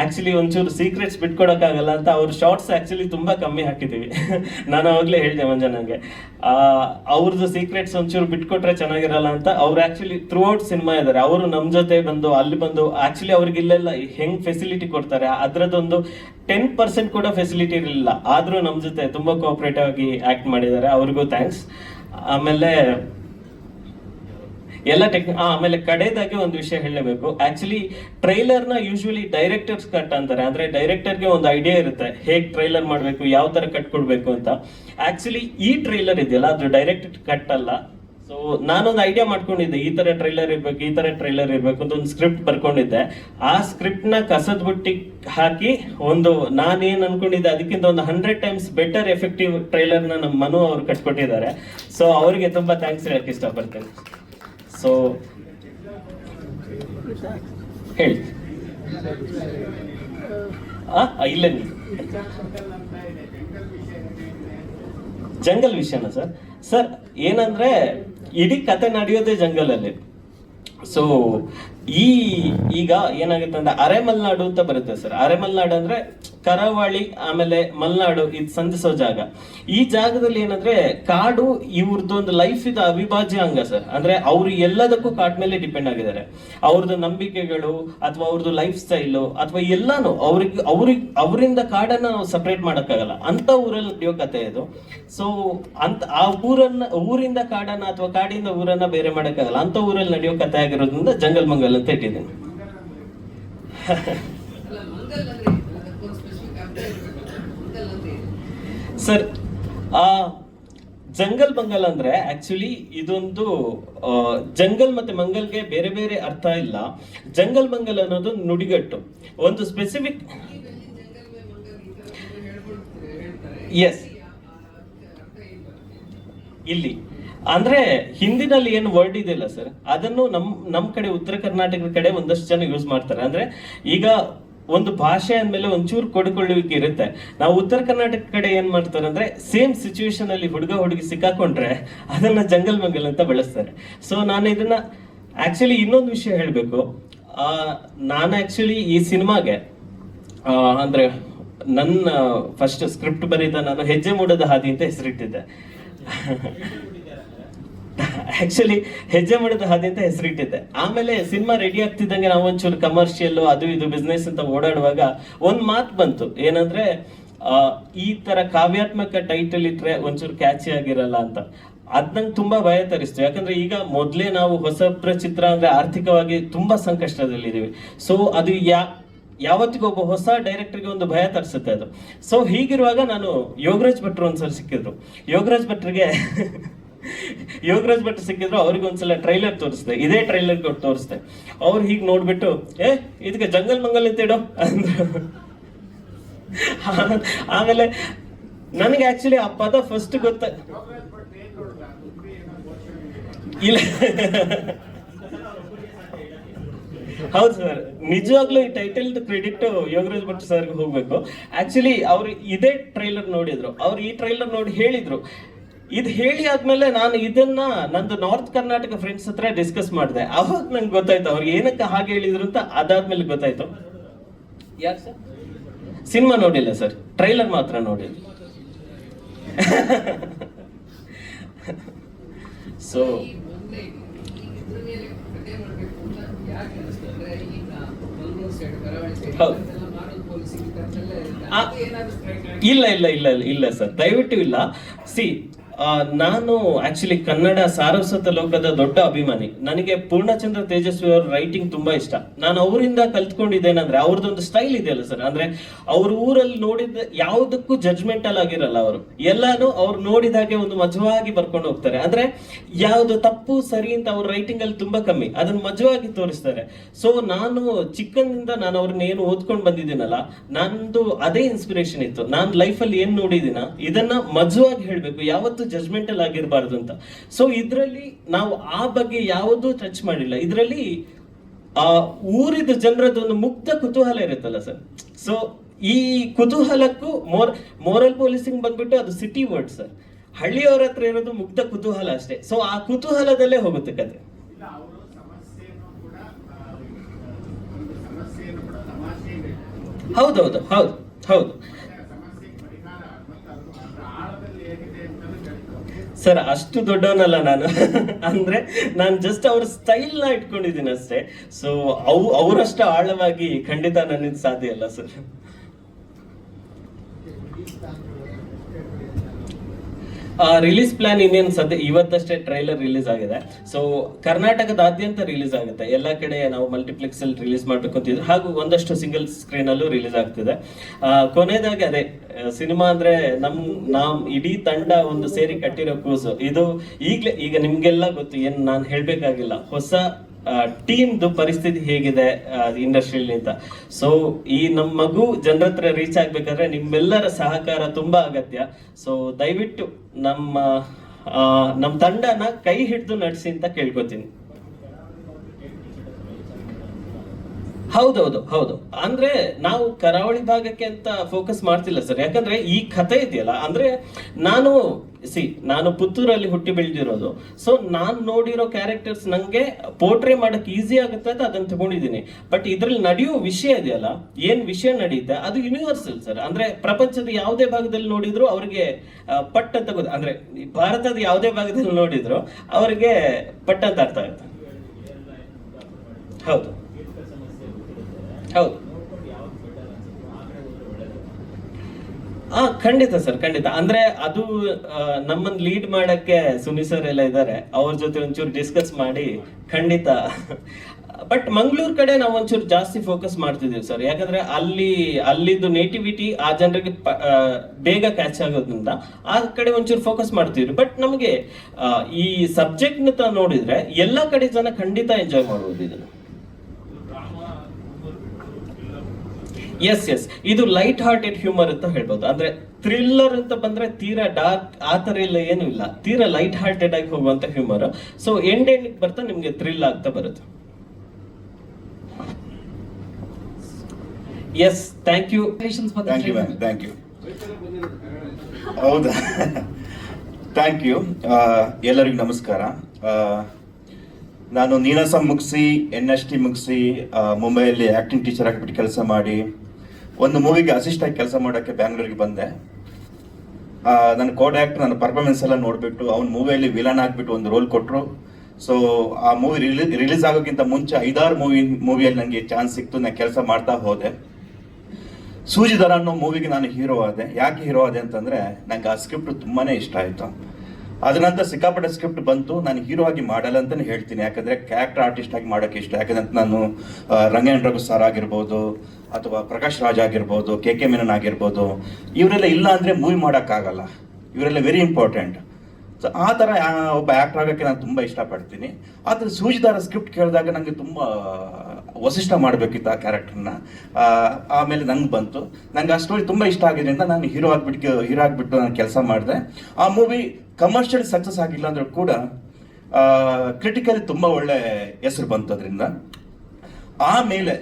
E: ಆಕ್ಚುಲಿ ಒಂಚೂರು ಸೀಕ್ರೆಟ್ಸ್ ಬಿಟ್ಕೊಡಕ್ಕಾಗಲ್ಲ ಅಂತ ಅವ್ರ ಶಾರ್ಟ್ಸ್ ಆಕ್ಚುಲಿ ತುಂಬಾ ಕಮ್ಮಿ ಹಾಕಿದ್ದೀವಿ ನಾನು ಅವಾಗಲೇ ಹೇಳ್ದೆ ಮಂಜಣ್ಣಂಗೆ. ಅವ್ರದ್ದು ಸೀಕ್ರೆಟ್ಸ್ ಒಂಚೂರು ಬಿಟ್ಕೊಟ್ರೆ ಚೆನ್ನಾಗಿರಲ್ಲ ಅಂತ ಅವ್ರು ಆಕ್ಚುಲಿ ಥ್ರೂ ಔಟ್ ಸಿನಿಮಾ ಇದ್ದಾರೆ ಅವರು ನಮ್ ಜೊತೆ ಬಂದು, ಅಲ್ಲಿ ಬಂದು ಆಕ್ಚುಲಿ ಅವ್ರಿಗೆ ಇಲ್ಲೆಲ್ಲ ಹೆಂಗ್ ಫೆಸಿಲಿಟಿ ಕೊಡ್ತಾರೆ, ಅದ್ರದ್ದೊಂದು ಟೆನ್ ಪರ್ಸೆಂಟ್ ಕೂಡ ಫೆಸಿಲಿಟಿ ಇರಲಿಲ್ಲ. ಆದ್ರೂ ನಮ್ ಜೊತೆ ತುಂಬಾ ಕೋಆಪರೇಟಿವ್ ಆಗಿ ಆಕ್ಟ್ ಮಾಡಿದ್ದಾರೆ. ಅವ್ರಿಗೂ ಥ್ಯಾಂಕ್ಸ್ ಆಮೇಲೆ ಎಲ್ಲ ಟೆಕ್ ಆಮೇಲೆ ಕಡೆದಾಗಿ ಒಂದು ವಿಷಯ ಹೇಳಬೇಕು ಆಕ್ಚುಲಿ ಟ್ರೈಲರ್ನ ಯೂಶುವಲಿ ಡೈರೆಕ್ಟರ್ಸ್ ಕಟ್ ಅಂತಾರೆ. ಅಂದ್ರೆ ಡೈರೆಕ್ಟರ್ಗೆ ಒಂದು ಐಡಿಯಾ ಇರುತ್ತೆ. ಹೇಗ್ ಟ್ರೈಲರ್ ಮಾಡಬೇಕು, ಯಾವ ತರ ಕಟ್ ಕೊಡಬೇಕು ಅಂತ. ಆಕ್ಚುಲಿ ಈ ಟ್ರೈಲರ್ ಇದೆಯಲ್ಲ, ಅದು ಡೈರೆಕ್ಟ್ ಕಟ್ ಅಲ್ಲ. ಸೊ ನಾನೊಂದು ಐಡಿಯಾ ಮಾಡ್ಕೊಂಡಿದ್ದೆ, ಈ ತರ ಟ್ರೈಲರ್ ಇರ್ಬೇಕು, ಈ ತರ ಟ್ರೈಲರ್ ಇರ್ಬೇಕು ಅಂತ ಒಂದು ಸ್ಕ್ರಿಪ್ಟ್ ಬರ್ಕೊಂಡಿದ್ದೆ. ಆ ಸ್ಕ್ರಿಪ್ಟ್ನ ಕಸದ ಬುಟ್ಟಿ ಹಾಕಿ ಒಂದು, ನಾನೇನ್ ಅನ್ಕೊಂಡಿದ್ದೆ, ಅದಕ್ಕಿಂತ ಒಂದು ಹಂಡ್ರೆಡ್ ಟೈಮ್ಸ್ ಬೆಟರ್ ಎಫೆಕ್ಟಿವ್ ಟ್ರೈಲರ್ನ ನಮ್ಮ ಮನು ಅವರು ಕಟ್ಕೊಟ್ಟಿದ್ದಾರೆ. ಸೊ ಅವರಿಗೆ ತುಂಬಾ ಥ್ಯಾಂಕ್ಸ್ ಹೇಳಕ್ ಇಷ್ಟಪಡ್ತೇನೆ. ಸೊ ಹೇಳಿ. ಇಲ್ಲ ಜಂಗಲ್ ವಿಷಯನ ಸರ್? ಸರ್ ಏನಂದ್ರೆ ಇಡೀ ಕತೆ ನಡೆಯೋದೇ ಜಂಗಲಲ್ಲಿ ಸೊ ಈ ಈಗ ಏನಾಗುತ್ತೆ ಅಂದ್ರೆ ಅರೆ ಮಲ್ನಾಡು ಅಂತ ಬರುತ್ತೆ ಸರ್. ಅರೆ ಮಲ್ನಾಡು ಅಂದ್ರೆ ಕರಾವಳಿ, ಆಮೇಲೆ ಮಲ್ನಾಡು, ಇದು ಸಂಧಿಸೋ ಜಾಗ. ಈ ಜಾಗದಲ್ಲಿ ಏನಂದ್ರೆ ಕಾಡು ಇವ್ರದ್ದು ಒಂದು ಲೈಫ್ ಇದು ಅವಿಭಾಜ್ಯ ಅಂಗ ಸರ್. ಅಂದ್ರೆ ಅವ್ರು ಎಲ್ಲದಕ್ಕೂ ಕಾಡ್ ಮೇಲೆ ಡಿಪೆಂಡ್ ಆಗಿದ್ದಾರೆ. ಅವ್ರದ್ದು ನಂಬಿಕೆಗಳು ಅಥವಾ ಅವ್ರದ್ದು ಲೈಫ್ ಸ್ಟೈಲು ಅಥವಾ ಎಲ್ಲಾನು ಅವ್ರಿಗೆ ಅವ್ರಿಗೆ, ಅವರಿಂದ ಕಾಡನ್ನ ನಾವು ಸಪ್ರೇಟ್ ಮಾಡಕ್ಕಾಗಲ್ಲ. ಅಂತ ಊರಲ್ಲಿ ನಡೆಯೋ ಕತೆ ಇದು. ಸೊ ಅಂತ ಆ ಊರನ್ನ, ಊರಿಂದ ಕಾಡನ್ನ ಅಥವಾ ಕಾಡಿಂದ ಊರನ್ನ ಬೇರೆ ಮಾಡೋಕ್ಕಾಗಲ್ಲ. ಅಂತ ಊರಲ್ಲಿ ನಡೆಯೋ ಕತೆ ಆಗಿರೋದ್ರಿಂದ ಜಂಗಲ್ ಮಂಗಲ್ ಅಂತ ಇಟ್ಟಿದ್ದೇನೆ ಸರ್ ಆ ಜಂಗಲ್ ಮಂಗಲ್ ಅಂದ್ರೆ ಆಕ್ಚುಲಿ ಇದೊಂದು ಜಂಗಲ್ ಮತ್ತೆ ಮಂಗಲ್ಗೆ ಬೇರೆ ಬೇರೆ ಅರ್ಥ ಇಲ್ಲ. ಜಂಗಲ್ ಮಂಗಲ್ ಅನ್ನೋದು ನುಡಿಗಟ್ಟು. ಒಂದು ಸ್ಪೆಸಿಫಿಕ್ ಎಸ್ ಇಲ್ಲಿ. ಅಂದ್ರೆ ಹಿಂದಿನಲ್ಲಿ ಏನು ವರ್ಡ್ ಇದೆಯಲ್ಲ ಸರ್ ಅದನ್ನು ನಮ್ ನಮ್ ಕಡೆ ಉತ್ತರ ಕರ್ನಾಟಕದ ಕಡೆ ಒಂದಷ್ಟು ಜನ ಯೂಸ್ ಮಾಡ್ತಾರೆ. ಅಂದ್ರೆ ಈಗ ಒಂದು ಭಾಷೆ ಅಂದಮೇಲೆ ಒಂಚೂರು ಕೊಡಿಕೊಳ್ಳುವಿಕೆ ಇರುತ್ತೆ. ನಾವು ಉತ್ತರ ಕರ್ನಾಟಕ ಕಡೆ ಏನ್ ಮಾಡ್ತಾರೆ ಅಂದ್ರೆ ಸೇಮ್ ಸಿಚುವೇಶನ್ ಅಲ್ಲಿ ಹುಡುಗ ಹುಡುಗಿ ಸಿಕ್ಕಾಕೊಂಡ್ರೆ ಅದನ್ನ ಜಂಗಲ್ ಮಂಗಲ್ ಅಂತ ಬಳಸ್ತಾರೆ. ಸೊ ನಾನು ಇದನ್ನ ಆಕ್ಚುಲಿ ಇನ್ನೊಂದು ವಿಷಯ ಹೇಳಬೇಕು. ನಾನು ಆಕ್ಚುಲಿ ಈ ಸಿನಿಮಾಗೆ ಅಂದ್ರೆ ನನ್ನ ಫಸ್ಟ್ ಸ್ಕ್ರಿಪ್ಟ್ ಬರೀತಾ ನಾನು ಹೆಜ್ಜೆ ಮೂಡದ ಹಾದಿ ಅಂತ ಹೆಸರಿಟ್ಟಿದ್ದೆ. ಆಕ್ಚುಲಿ ಹೆಜ್ಜೆ ಮಾಡಿದ ಹಾದಿ ಅಂತ ಹೆಸರಿಟ್ಟಿದ್ದೆ ಆಮೇಲೆ ಸಿನಿಮಾ ರೆಡಿ ಆಗ್ತಿದ್ದಂಗೆ ನಾವು ಒಂಚೂರು ಕಮರ್ಷಿಯಲ್ ಅದು ಇದು ಬಿಸ್ನೆಸ್ ಅಂತ ಓಡಾಡುವಾಗ ಒಂದು ಮಾತು ಬಂತು. ಏನಂದ್ರೆ ಈ ತರ ಕಾವ್ಯಾತ್ಮಕ ಟೈಟಲ್ ಇಟ್ರೆ ಒಂಚೂರು ಕ್ಯಾಚಿ ಆಗಿರಲ್ಲ ಅಂತ. ಅದ್ ನಂಗೆ ತುಂಬಾ ಭಯ ತರಿಸ್ತು. ಯಾಕಂದ್ರೆ ಈಗ ಮೊದಲೇ ನಾವು ಹೊಸ ಚಿತ್ರ ಅಂದ್ರೆ ಆರ್ಥಿಕವಾಗಿ ತುಂಬಾ ಸಂಕಷ್ಟದಲ್ಲಿದ್ದೀವಿ. ಸೊ ಅದು ಯಾ, ಯಾವತ್ತಿಗೂ ಒಬ್ಬ ಹೊಸ ಡೈರೆಕ್ಟರ್ಗೆ ಒಂದು ಭಯ ತರಿಸುತ್ತೆ ಅದು. ಸೊ ಹೀಗಿರುವಾಗ ನಾನು ಯೋಗರಾಜ್ ಭಟ್ರು ಒಂದ್ಸಲ ಸಿಕ್ಕಿದ್ರು. ಯೋಗರಾಜ್ ಭಟ್ರಿಗೆ ಯೋಗರಾಜ್ ಭಟ್ ಸಿಕ್ಕಿದ್ರು ಅವ್ರಿಗೆ ಒಂದ್ಸಲ ಟ್ರೈಲರ್ ತೋರಿಸ್ದೆ. ಇದೇ ಟ್ರೈಲರ್ ಕೊಟ್ಟು ತೋರಿಸ್ದೆ. ಅವ್ರು ಹೀಗೆ ನೋಡ್ಬಿಟ್ಟು, ಏ ಇದಕ್ಕೆ ಜಂಗಲ್ ಮಂಗಲ್ ಅಂತ ಇಡೋ, ಅಂದ್ರು. ಆಮೇಲೆ, ನನಗೆ ಆಕ್ಚುಲಿ ಆ ಪದ ಫಸ್ಟ್ ಗೊತ್ತ ಇಲ್ಲ. ಹೌದು ಸರ್ ನಿಜವಾಗ್ಲೂ ಈ ಟೈಟಲ್ ಕ್ರೆಡಿಟ್ ಯೋಗರಾಜ್ ಭಟ್ ಸರ್ಗೆ ಹೋಗ್ಬೇಕು. ಆಕ್ಚುಲಿ ಅವ್ರು ಇದೇ ಟ್ರೈಲರ್ ನೋಡಿದ್ರು. ಅವ್ರು ಈ ಟ್ರೈಲರ್ ನೋಡಿ ಹೇಳಿದ್ರು. ಇದು ಹೇಳಿ ಆದ್ಮೇಲೆ ನಾನು ಇದನ್ನ ನಂದು ನಾರ್ತ್ ಕರ್ನಾಟಕ ಫ್ರೆಂಡ್ಸ್ ಹತ್ರ ಡಿಸ್ಕಸ್ ಮಾಡಿದೆ. ಅವಾಗ ನಂಗೆ ಗೊತ್ತಾಯ್ತು ಅವ್ರು ಏನಕ್ಕೆ ಹಾಗೆ ಹೇಳಿದ್ರು ಅಂತ ಅದಾದ್ಮೇಲೆ ಗೊತ್ತಾಯ್ತು. ಯಾರು ಸರ್ ಸಿನಿಮಾ ನೋಡಿಲ್ಲ ಸರ್ ಟ್ರೈಲರ್ ಮಾತ್ರ ನೋಡಿಲ್ಲ. ಸೊ ಇಲ್ಲ ಇಲ್ಲ ಇಲ್ಲ ಇಲ್ಲ ಸರ್ ದಯವಿಟ್ಟು ಇಲ್ಲ. ಸಿ ನಾನು ಆಕ್ಚುಲಿ ಕನ್ನಡ ಸಾರಸ್ವತ ಲೋಕದ ದೊಡ್ಡ ಅಭಿಮಾನಿ. ನನಗೆ ಪೂರ್ಣಚಂದ್ರ ತೇಜಸ್ವಿ ಅವರ ರೈಟಿಂಗ್ ತುಂಬಾ ಇಷ್ಟ. ನಾನು ಅವರಿಂದ ಕಲ್ತ್ಕೊಂಡಿದ್ದೇನಂದ್ರೆ ಅವ್ರದ್ದೊಂದು ಸ್ಟೈಲ್ ಇದೆ ಅಲ್ಲ ಸರ್, ಅಂದ್ರೆ ಅವ್ರ ಊರಲ್ಲಿ ನೋಡಿದ ಯಾವುದಕ್ಕೂ ಜಜ್ಮೆಂಟಲ್ ಆಗಿರಲ್ಲ ಅವರು. ಎಲ್ಲಾನು ಅವ್ರು ನೋಡಿದಾಗೆ ಒಂದು ಮಜವಾಗಿ ಬರ್ಕೊಂಡು ಹೋಗ್ತಾರೆ. ಅಂದ್ರೆ ಯಾವ್ದು ತಪ್ಪು, ಸರಿ ಅಂತ ಅವ್ರ ರೈಟಿಂಗ್ ಅಲ್ಲಿ ತುಂಬಾ ಕಮ್ಮಿ. ಅದನ್ನ ಮಜವಾಗಿ ತೋರಿಸ್ತಾರೆ. ಸೊ ನಾನು ಚಿಕ್ಕಂದಿಂದ ನಾನು ಅವ್ರನ್ನ ಏನು ಓದ್ಕೊಂಡು ಬಂದಿದ್ದೀನಲ್ಲ, ನಂದು ಅದೇ ಇನ್ಸ್ಪಿರೇಷನ್ ಇತ್ತು. ನಾನು ಲೈಫಲ್ಲಿ ಏನ್ ನೋಡಿದೀನ ಇದನ್ನ ಮಜವಾಗಿ ಹೇಳ್ಬೇಕು. ಯಾವತ್ತು ಜಜ್ಮೆಂಟಲ್ ಆಗಿರಬಾರ್ದು ಅಂತ. ಸೊ ಇದ್ರಲ್ಲಿ ನಾವು ಆ ಬಗ್ಗೆ ಯಾವುದೂ ಟಚ್ ಮಾಡಿಲ್ಲ. ಇದರಲ್ಲಿ ಆ ಊರಿದ ಜನರದ್ದು ಒಂದು ಮುಕ್ತ ಕುತೂಹಲ ಇರುತ್ತಲ್ಲ ಸರ್. ಸೊ ಈ ಕುತೂಹಲಕ್ಕೂ ಮೋರ್ ಮೋರಲ್ ಪೊಲೀಸಿಂಗ್ ಬಂದ್ಬಿಟ್ಟು ಅದು ಸಿಟಿ ವರ್ಡ್ ಸರ್. ಹಳ್ಳಿಯವರ ಹತ್ರ ಇರೋದು ಮುಕ್ತ ಕುತೂಹಲ ಅಷ್ಟೇ. ಸೊ ಆ ಕುತೂಹಲದಲ್ಲೇ ಹೋಗುತ್ತೆ ಕತೆ ಹೌದೌದು ಹೌದು ಹೌದು. ಸರ್, ಅಷ್ಟು ದೊಡ್ಡವನಲ್ಲ ನಾನು. ಅಂದ್ರೆ ನಾನು ಜಸ್ಟ್ ಅವ್ರ ಸ್ಟೈಲ್ನ ಇಟ್ಕೊಂಡಿದ್ದೀನಿ ಅಷ್ಟೇ. ಸೊ ಅವು ಅವರಷ್ಟು ಆಳವಾಗಿ ಖಂಡಿತ ನನ್ನಿಂದ ಸಾಧ್ಯ ಇಲ್ಲ, ಸರ್. ರಿಲೀಸ್ ಪ್ಲಾನ್ ಇನ್ನೇನು ಸದ್ಯ ಇವತ್ತಷ್ಟೇ ಟ್ರೈಲರ್ ರಿಲೀಸ್ ಆಗಿದೆ. ಸೊ ಕರ್ನಾಟಕದಾದ್ಯಂತ ರಿಲೀಸ್ ಆಗುತ್ತೆ. ಎಲ್ಲ ಕಡೆ ನಾವು ಮಲ್ಟಿಪ್ಲೆಕ್ಸ್ ಅಲ್ಲಿ ರಿಲೀಸ್ ಮಾಡ್ಬೇಕು ಅಂತಿದ್ರು. ಹಾಗೂ ಒಂದಷ್ಟು ಸಿಂಗಲ್ ಸ್ಕ್ರೀನ್ ಅಲ್ಲೂ ರಿಲೀಸ್ ಆಗ್ತಿದೆ. ಕೊನೆಯದಾಗಿ ಅದೇ ಸಿನಿಮಾ ಅಂದ್ರೆ ನಮ್ ನಾವ್ ಇಡೀ ತಂಡ ಒಂದು ಸೇರಿ ಕಟ್ಟಿರೋ ಕೂಸು. ಇದು ಈಗಲೇ, ಈಗ ನಿಮ್ಗೆಲ್ಲ ಗೊತ್ತು, ಏನ್ ನಾನು ಹೇಳ್ಬೇಕಾಗಿಲ್ಲ. ಹೊಸ ಟೀಮ್ದು ಪರಿಸ್ಥಿತಿ ಹೇಗಿದೆ ಇಂಡಸ್ಟ್ರಿಯಲ್ಲಿ ಅಂತ. ಸೊ ಈ ನಮ್ಮ ಮಗು ಜನರ ಹತ್ರ ರೀಚ್ ಆಗ್ಬೇಕಾದ್ರೆ ನಿಮ್ಮೆಲ್ಲರ ಸಹಕಾರ ತುಂಬಾ ಅಗತ್ಯ. ಸೊ ದಯವಿಟ್ಟು ನಮ್ಮ ನಮ್ಮ ತಂಡನ ಕೈ ಹಿಡಿದು ನಡೆಸಿ ಅಂತ ಕೇಳ್ಕೊತೀನಿ. ಹೌದೌದು, ಹೌದು. ಅಂದ್ರೆ ನಾವು ಕರಾವಳಿ ಭಾಗಕ್ಕೆ ಅಂತ ಫೋಕಸ್ ಮಾಡ್ತಿಲ್ಲ ಸರ್. ಯಾಕಂದ್ರೆ ಈ ಕಥೆ ಇದೆಯಲ್ಲ, ಅಂದ್ರೆ ನಾನು ಸಿ ನಾನು ಪುತ್ತೂರಲ್ಲಿ ಹುಟ್ಟಿ ಬೆಳೆದಿರೋದು. ಸೊ ನಾನು ನೋಡಿರೋ ಕ್ಯಾರೆಕ್ಟರ್ಸ್ ನನಗೆ ಪೋರ್ಟ್ರೇ ಮಾಡೋಕ್ಕೆ ಈಸಿ ಆಗುತ್ತೆ ಅಂತ ಅದನ್ನ ತಗೊಂಡಿದ್ದೀನಿ. ಬಟ್ ಇದರಲ್ಲಿ ನಡೆಯೋ ವಿಷಯ ಇದೆಯಲ್ಲ, ಏನು ವಿಷಯ ನಡೆಯುತ್ತೆ, ಅದು ಯೂನಿವರ್ಸಲ್ ಸರ್ ಅಂದ್ರೆ ಪ್ರಪಂಚದ ಯಾವುದೇ ಭಾಗದಲ್ಲಿ ನೋಡಿದ್ರು ಅವ್ರಿಗೆ ಪಟ್ಟ ಪಟ್ ಅಂತ ಗೊತ್ತ ಅಂದ್ರೆ ಭಾರತದ ಯಾವುದೇ ಭಾಗದಲ್ಲಿ ನೋಡಿದ್ರು ಅವರಿಗೆ ಪಟ್ ಅಂತ ಅರ್ಥ ಆಗುತ್ತೆ. ಹೌದು. ಹೌದು. ಹಾ ಖಂಡಿತ ಸರ್ ಖಂಡಿತ. ಅಂದ್ರೆ ಅದು ಆ, ನಮ್ಮನ್ನ ಲೀಡ್ ಮಾಡಕ್ಕೆ ಸುನಿ ಸರ್ ಎಲ್ಲ ಇದ್ದಾರೆ ಅವ್ರ ಜೊತೆ ಒಂಚೂರು ಡಿಸ್ಕಸ್ ಮಾಡಿ ಖಂಡಿತ. ಬಟ್ ಮಂಗಳೂರು ಕಡೆ ನಾವು ಒಂಚೂರು ಜಾಸ್ತಿ ಫೋಕಸ್ ಮಾಡ್ತಿದೀವಿ ಸರ್ ಯಾಕಂದ್ರೆ ಅಲ್ಲಿ ಅಲ್ಲಿದ್ದು ನೇಟಿವಿಟಿ ಆ ಜನರಿಗೆ ಬೇಗ ಕ್ಯಾಚ್ ಆಗೋದ್ರಿಂದ ಆ ಕಡೆ ಒಂಚೂರು ಫೋಕಸ್ ಮಾಡ್ತಿದ್ವಿ ಬಟ್ ನಮಗೆ ಈ ಸಬ್ಜೆಕ್ಟ್ ನೋಡಿದ್ರೆ ಎಲ್ಲ ಕಡೆ ಜನ ಖಂಡಿತ ಎಂಜಾಯ್ ಮಾಡ್ಬೋದು ಇದನ್ನು. ಎಸ್ ಎಸ್ ಇದು ಲೈಟ್ ಹಾರ್ಟೆಡ್ ಹ್ಯೂಮರ್ ಅಂತ ಹೇಳ್ಬೋದು. ಅಂದ್ರೆ ಥ್ರಿಲ್ಲರ್ ಅಂತ ಬಂದ್ರೆ ತೀರಾ ಡಾರ್ಕ್ ಆ ತರ ಇಲ್ಲ ಏನು ಇಲ್ಲ. ತೀರಾ ಲೈಟ್ ಹಾರ್ಟೆಡ್ ಆಗಿ ಹೋಗುವಂತ ಹ್ಯೂಮರ್ ಸೊ ಎಂಡ್ ಎಂಡ್ ಬರ್ತಾ ನಿಮ್ಗೆ ಥ್ರಿಲ್ ಆಗ್ತಾ ಬರುತ್ತೆ. Yes thank you
F: thank you. Ma'am thank you ಹೌದಾ? ಥ್ಯಾಂಕ್ ಯು ಎಲ್ಲರಿಗೂ ನಮಸ್ಕಾರ. ನಾನು ನೀನಾಸಂ ಮುಗಿಸಿ ಎನ್ ಎಸ್ ಟಿ ಮುಗಿಸಿ ಮುಂಬೈಯಲ್ಲಿ ಆ್ಯಕ್ಟಿಂಗ್ ಟೀಚರ್ ಆಗಿಬಿಟ್ಟು ಕೆಲಸ ಮಾಡಿ ಒಂದು ಮೂವಿಗೆ ಅಸಿಸ್ಟ್ ಆಗಿ ಕೆಲಸ ಮಾಡೋಕ್ಕೆ ಬ್ಯಾಂಗ್ಳೂರಿಗೆ ಬಂದೆ. ನನ್ನ ಕೋಡ್ ಆ್ಯಕ್ಟ್ ನನ್ನ ಪರ್ಫಾರ್ಮೆನ್ಸ್ ಎಲ್ಲ ನೋಡಿಬಿಟ್ಟು ಅವ್ನ ಮೂವಿಯಲ್ಲಿ ವಿಲನ್ ಆಗಿಬಿಟ್ಟು ಒಂದು ರೋಲ್ ಕೊಟ್ಟರು ಸೊ ಆ ಮೂವಿ ರಿಲೀಸ್ ರಿಲೀಸ್ ಆಗೋಕ್ಕಿಂತ ಮುಂಚೆ ಐದಾರು ಮೂವಿ ಮೂವಿಯಲ್ಲಿ ನನಗೆ ಚಾನ್ಸ್ ಸಿಕ್ತು ನಾನು ಕೆಲಸ ಮಾಡ್ತಾ ಹೋದೆ. ಸೂಜಿದರ ಅನ್ನೋ ಮೂವಿಗೆ ನಾನು ಹೀರೋ ಆದೆ. ಯಾಕೆ ಹೀರೋ ಆದೆ ಅಂತಂದರೆ ನನಗೆ ಆ ಸ್ಕ್ರಿಪ್ಟ್ ತುಂಬಾ ಇಷ್ಟ ಆಯಿತು. ಅದನಂತರ ನಂತರ ಸಿಕ್ಕಾಪಟ್ಟೆ ಸ್ಕ್ರಿಪ್ಟ್ ಬಂತು. ನಾನು ಹೀರೋ ಆಗಿ ಮಾಡಲ್ಲ ಅಂತಲೇ ಹೇಳ್ತೀನಿ. ಯಾಕಂದರೆ ಕ್ಯಾರೆಕ್ಟರ್ ಆರ್ಟಿಸ್ಟ್ ಆಗಿ ಮಾಡೋಕ್ಕೆ ಇಷ್ಟ. ಯಾಕಂದ್ರೆ ನಾನು ಆ, ರಘು ಸರ್ ಆಗಿರ್ಬೋದು ಅಥವಾ ಪ್ರಕಾಶ್ ರಾಜ್ ಆಗಿರ್ಬೋದು ಕೆ ಕೆ ಮೆನನ್ ಆಗಿರ್ಬೋದು, ಇವರೆಲ್ಲ ಇಲ್ಲ ಅಂದರೆ ಮೂವಿ ಮಾಡೋಕ್ಕಾಗಲ್ಲ. ಇವರೆಲ್ಲ ವೆರಿ ಇಂಪಾರ್ಟೆಂಟ್ ಸೊ ಆ ಥರ ಒಬ್ಬ ಆ್ಯಕ್ಟರ್ ಆಗೋಕ್ಕೆ ನಾನು ತುಂಬ ಇಷ್ಟಪಡ್ತೀನಿ. ಆದರೆ ಸೂಜಿದಾರ ಸ್ಕ್ರಿಪ್ಟ್ ಕೇಳಿದಾಗ ನನಗೆ ತುಂಬ ವಸಿಷ್ಠ ಮಾಡಬೇಕಿತ್ತು ಆ ಕ್ಯಾರೆಕ್ಟರ್ನ ಆಮೇಲೆ ನಂಗೆ ಬಂತು. ನಂಗೆ ಆ ಸ್ಟೋರಿ ತುಂಬ ಇಷ್ಟ ಆಗಿದ್ದರಿಂದ ನಾನು ಹೀರೋ ಆಗಿಬಿಟ್ಟು ಹೀರೋ ಆಗಿಬಿಟ್ಟು ನಾನು ಕೆಲಸ ಮಾಡಿದೆ. ಆ ಮೂವಿ ಕಮರ್ಷಿಯಲ್ ಸಕ್ಸಸ್ ಆಗಿಲ್ಲ ಅಂದರೂ ಕೂಡ ಕ್ರಿಟಿಕಲಿ ತುಂಬ ಒಳ್ಳೆ ಹೆಸರು ಬಂತು ಅದರಿಂದ. ಆಮೇಲೆ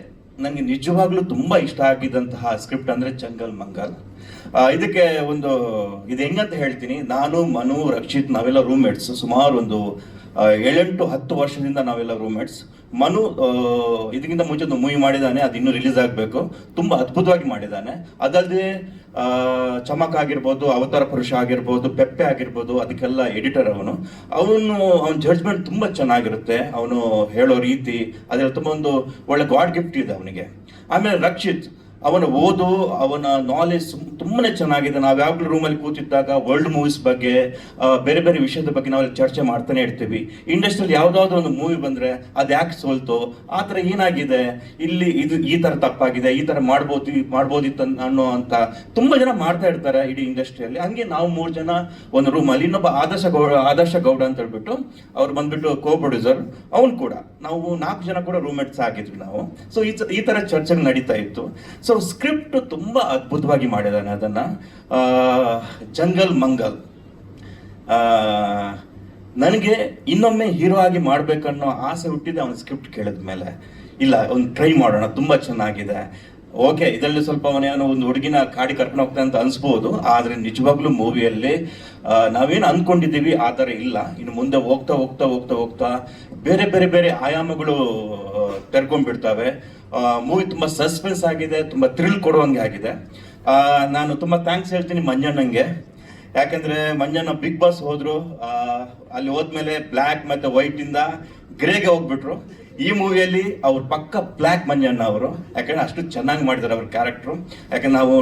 F: ನನಗೆ ನಿಜವಾಗ್ಲೂ ತುಂಬ ಇಷ್ಟ ಆಗಿದ್ದಂತಹ ಸ್ಕ್ರಿಪ್ಟ್ ಅಂದರೆ ಚಂಗಲ್ ಮಂಗಲ್ ಇದಕ್ಕೆ ಒಂದು, ಇದು ಹೆಂಗಂತ ಹೇಳ್ತೀನಿ, ನಾನು, ಮನು, ರಕ್ಷಿತ್ ನಾವೆಲ್ಲ ರೂಮ್ಮೇಟ್ಸ್ ಸುಮಾರು ಒಂದು ಏಳೆಂಟು ಹತ್ತು ವರ್ಷದಿಂದ ನಾವೆಲ್ಲ ರೂಮ್ಮೇಟ್ಸ್ ಮನು ಇದಕ್ಕಿಂತ ಮುಂಚೆ ಒಂದು ಮೂವಿ ಮಾಡಿದ್ದಾನೆ ಅದು ಇನ್ನೂ ರಿಲೀಸ್ ಆಗಬೇಕು. ತುಂಬ ಅದ್ಭುತವಾಗಿ ಮಾಡಿದ್ದಾನೆ ಅದಲ್ಲದೆ ಚಮಕ್ ಆಗಿರ್ಬೋದು, ಅವತಾರ ಪುರುಷ ಆಗಿರ್ಬೋದು, ಪೆಪ್ಪೆ ಆಗಿರ್ಬೋದು, ಅದಕ್ಕೆಲ್ಲ ಎಡಿಟರ್ ಅವನು. ಅವನು, ಅವನ ಜಡ್ಜ್ಮೆಂಟ್ ತುಂಬ ಚೆನ್ನಾಗಿರುತ್ತೆ. ಅವನು ಹೇಳೋ ರೀತಿ ಅದರಲ್ಲಿ ತುಂಬ ಒಂದು ಒಳ್ಳೆ ಗಾಡ್ ಗಿಫ್ಟ್ ಇದೆ ಅವನಿಗೆ. ಆಮೇಲೆ ರಕ್ಷಿತ್ ಅವನ ಓದು, ಅವನ ನಾಲೆಜ್ ತುಂಬಾನೇ ಚೆನ್ನಾಗಿದೆ. ನಾವು ಯಾವಾಗಲೂ ರೂಮಲ್ಲಿ ಕೂತಿದ್ದಾಗ ವರ್ಲ್ಡ್ ಮೂವೀಸ್ ಬಗ್ಗೆ ಬೇರೆ ಬೇರೆ ವಿಷಯದ ಬಗ್ಗೆ ನಾವು ಚರ್ಚೆ ಮಾಡ್ತಾನೆ ಇರ್ತೀವಿ. ಇಂಡಸ್ಟ್ರಿಯಲ್ಲಿ ಯಾವುದಾದ್ರೂ ಒಂದು ಮೂವಿ ಬಂದರೆ ಅದು ಯಾಕೆ ಸೋಲ್ತು? ಆ ಥರ ಏನಾಗಿದೆ? ಇಲ್ಲಿ ಇದು ಈ ಥರ ತಪ್ಪಾಗಿದೆ, ಈ ಥರ ಮಾಡ್ಬೋದು, ಮಾಡ್ಬೋದಿತ್ತು ಅನ್ನೋ ಅಂತ ತುಂಬ ಜನ ಮಾಡ್ತಾ ಇರ್ತಾರೆ ಇಡೀ ಇಂಡಸ್ಟ್ರಿಯಲ್ಲಿ ಹಂಗೆ ನಾವು ಮೂರು ಜನ ಒಂದು ರೂಮಲ್ಲಿ ಇನ್ನೊಬ್ಬ ಆದರ್ಶ ಗೌಡ ಆದರ್ಶ ಗೌಡ ಅಂತ ಹೇಳ್ಬಿಟ್ಟು ಅವ್ರು ಬಂದ್ಬಿಟ್ಟು ಕೋ ಪ್ರೊಡ್ಯೂಸರ್ ಅವನು ಕೂಡ. ನಾವು ನಾಲ್ಕು ಜನ ಕೂಡ ರೂಮ್ಮೇಟ್ಸ್ ಆಗಿದ್ವಿ ನಾವು. ಸೊ ಈ ಥರ ಚರ್ಚೆ ನಡೀತಾ ಇತ್ತು. ಸೊ ಸ್ಕ್ರಿಪ್ಟ್ ತುಂಬ ಅದ್ಭುತವಾಗಿ ಮಾಡಿದ್ದಾನೆ ಅದನ್ನು ಜಂಗಲ್ ಮಂಗಲ್. ನನಗೆ ಇನ್ನೊಮ್ಮೆ ಹೀರೋ ಆಗಿ ಮಾಡ್ಬೇಕನ್ನೋ ಆಸೆ ಹುಟ್ಟಿದೆ ಅವನ ಸ್ಕ್ರಿಪ್ಟ್ ಕೇಳಿದ ಮೇಲೆ. ಇಲ್ಲ, ಒಂದು ಟ್ರೈ ಮಾಡೋಣ, ತುಂಬ ಚೆನ್ನಾಗಿದೆ. ಓಕೆ, ಇದರಲ್ಲಿ ಸ್ವಲ್ಪ ಅವನೇನೋ ಒಂದು ಹುಡುಗಿನ ಕಾಡಿ ಕರ್ಕೊಂಡು ಹೋಗ್ತಾನೆ ಅಂತ ಅನ್ಸ್ಬೋದು. ಆದರೆ ನಿಜವಾಗ್ಲೂ ಮೂವಿಯಲ್ಲಿ ನಾವೇನು ಅಂದ್ಕೊಂಡಿದ್ದೀವಿ ಆ ಥರ ಇಲ್ಲ. ಇನ್ನು ಮುಂದೆ ಹೋಗ್ತಾ ಹೋಗ್ತಾ ಹೋಗ್ತಾ ಹೋಗ್ತಾ ಬೇರೆ ಬೇರೆ ಬೇರೆ ಆಯಾಮಗಳು ತೆರ್ಕೊಂಡ್ಬಿಡ್ತವೆ. ಮೂವಿ ತುಂಬ ಸಸ್ಪೆನ್ಸ್ ಆಗಿದೆ, ತುಂಬ ಥ್ರಿಲ್ ಕೊಡುವಂಗೆ ಆಗಿದೆ. ನಾನು ತುಂಬ ಥ್ಯಾಂಕ್ಸ್ ಹೇಳ್ತೀನಿ ಮಂಜಣ್ಣಂಗೆ. ಯಾಕಂದ್ರೆ ಮಂಜಣ್ಣ ಬಿಗ್ ಬಾಸ್ ಹೋದ್ರು ಅಲ್ಲಿ ಹೋದ್ಮೇಲೆ ಬ್ಲ್ಯಾಕ್ ಮತ್ತೆ ವೈಟ್ ಇಂದ ಗ್ರೇಗೆ ಹೋಗ್ಬಿಟ್ರು. ಈ ಮೂವಿಯಲ್ಲಿ ಅವ್ರ ಪಕ್ಕ ಬ್ಲ್ಯಾಕ್ ಮಂಜಣ್ಣ ಅವರು. ಯಾಕಂದ್ರೆ ಅಷ್ಟು ಚೆನ್ನಾಗಿ ಮಾಡಿದ್ದಾರೆ ಅವ್ರ ಕ್ಯಾರೆಕ್ಟ್ರು ಯಾಕಂದ್ರೆ ನಾವು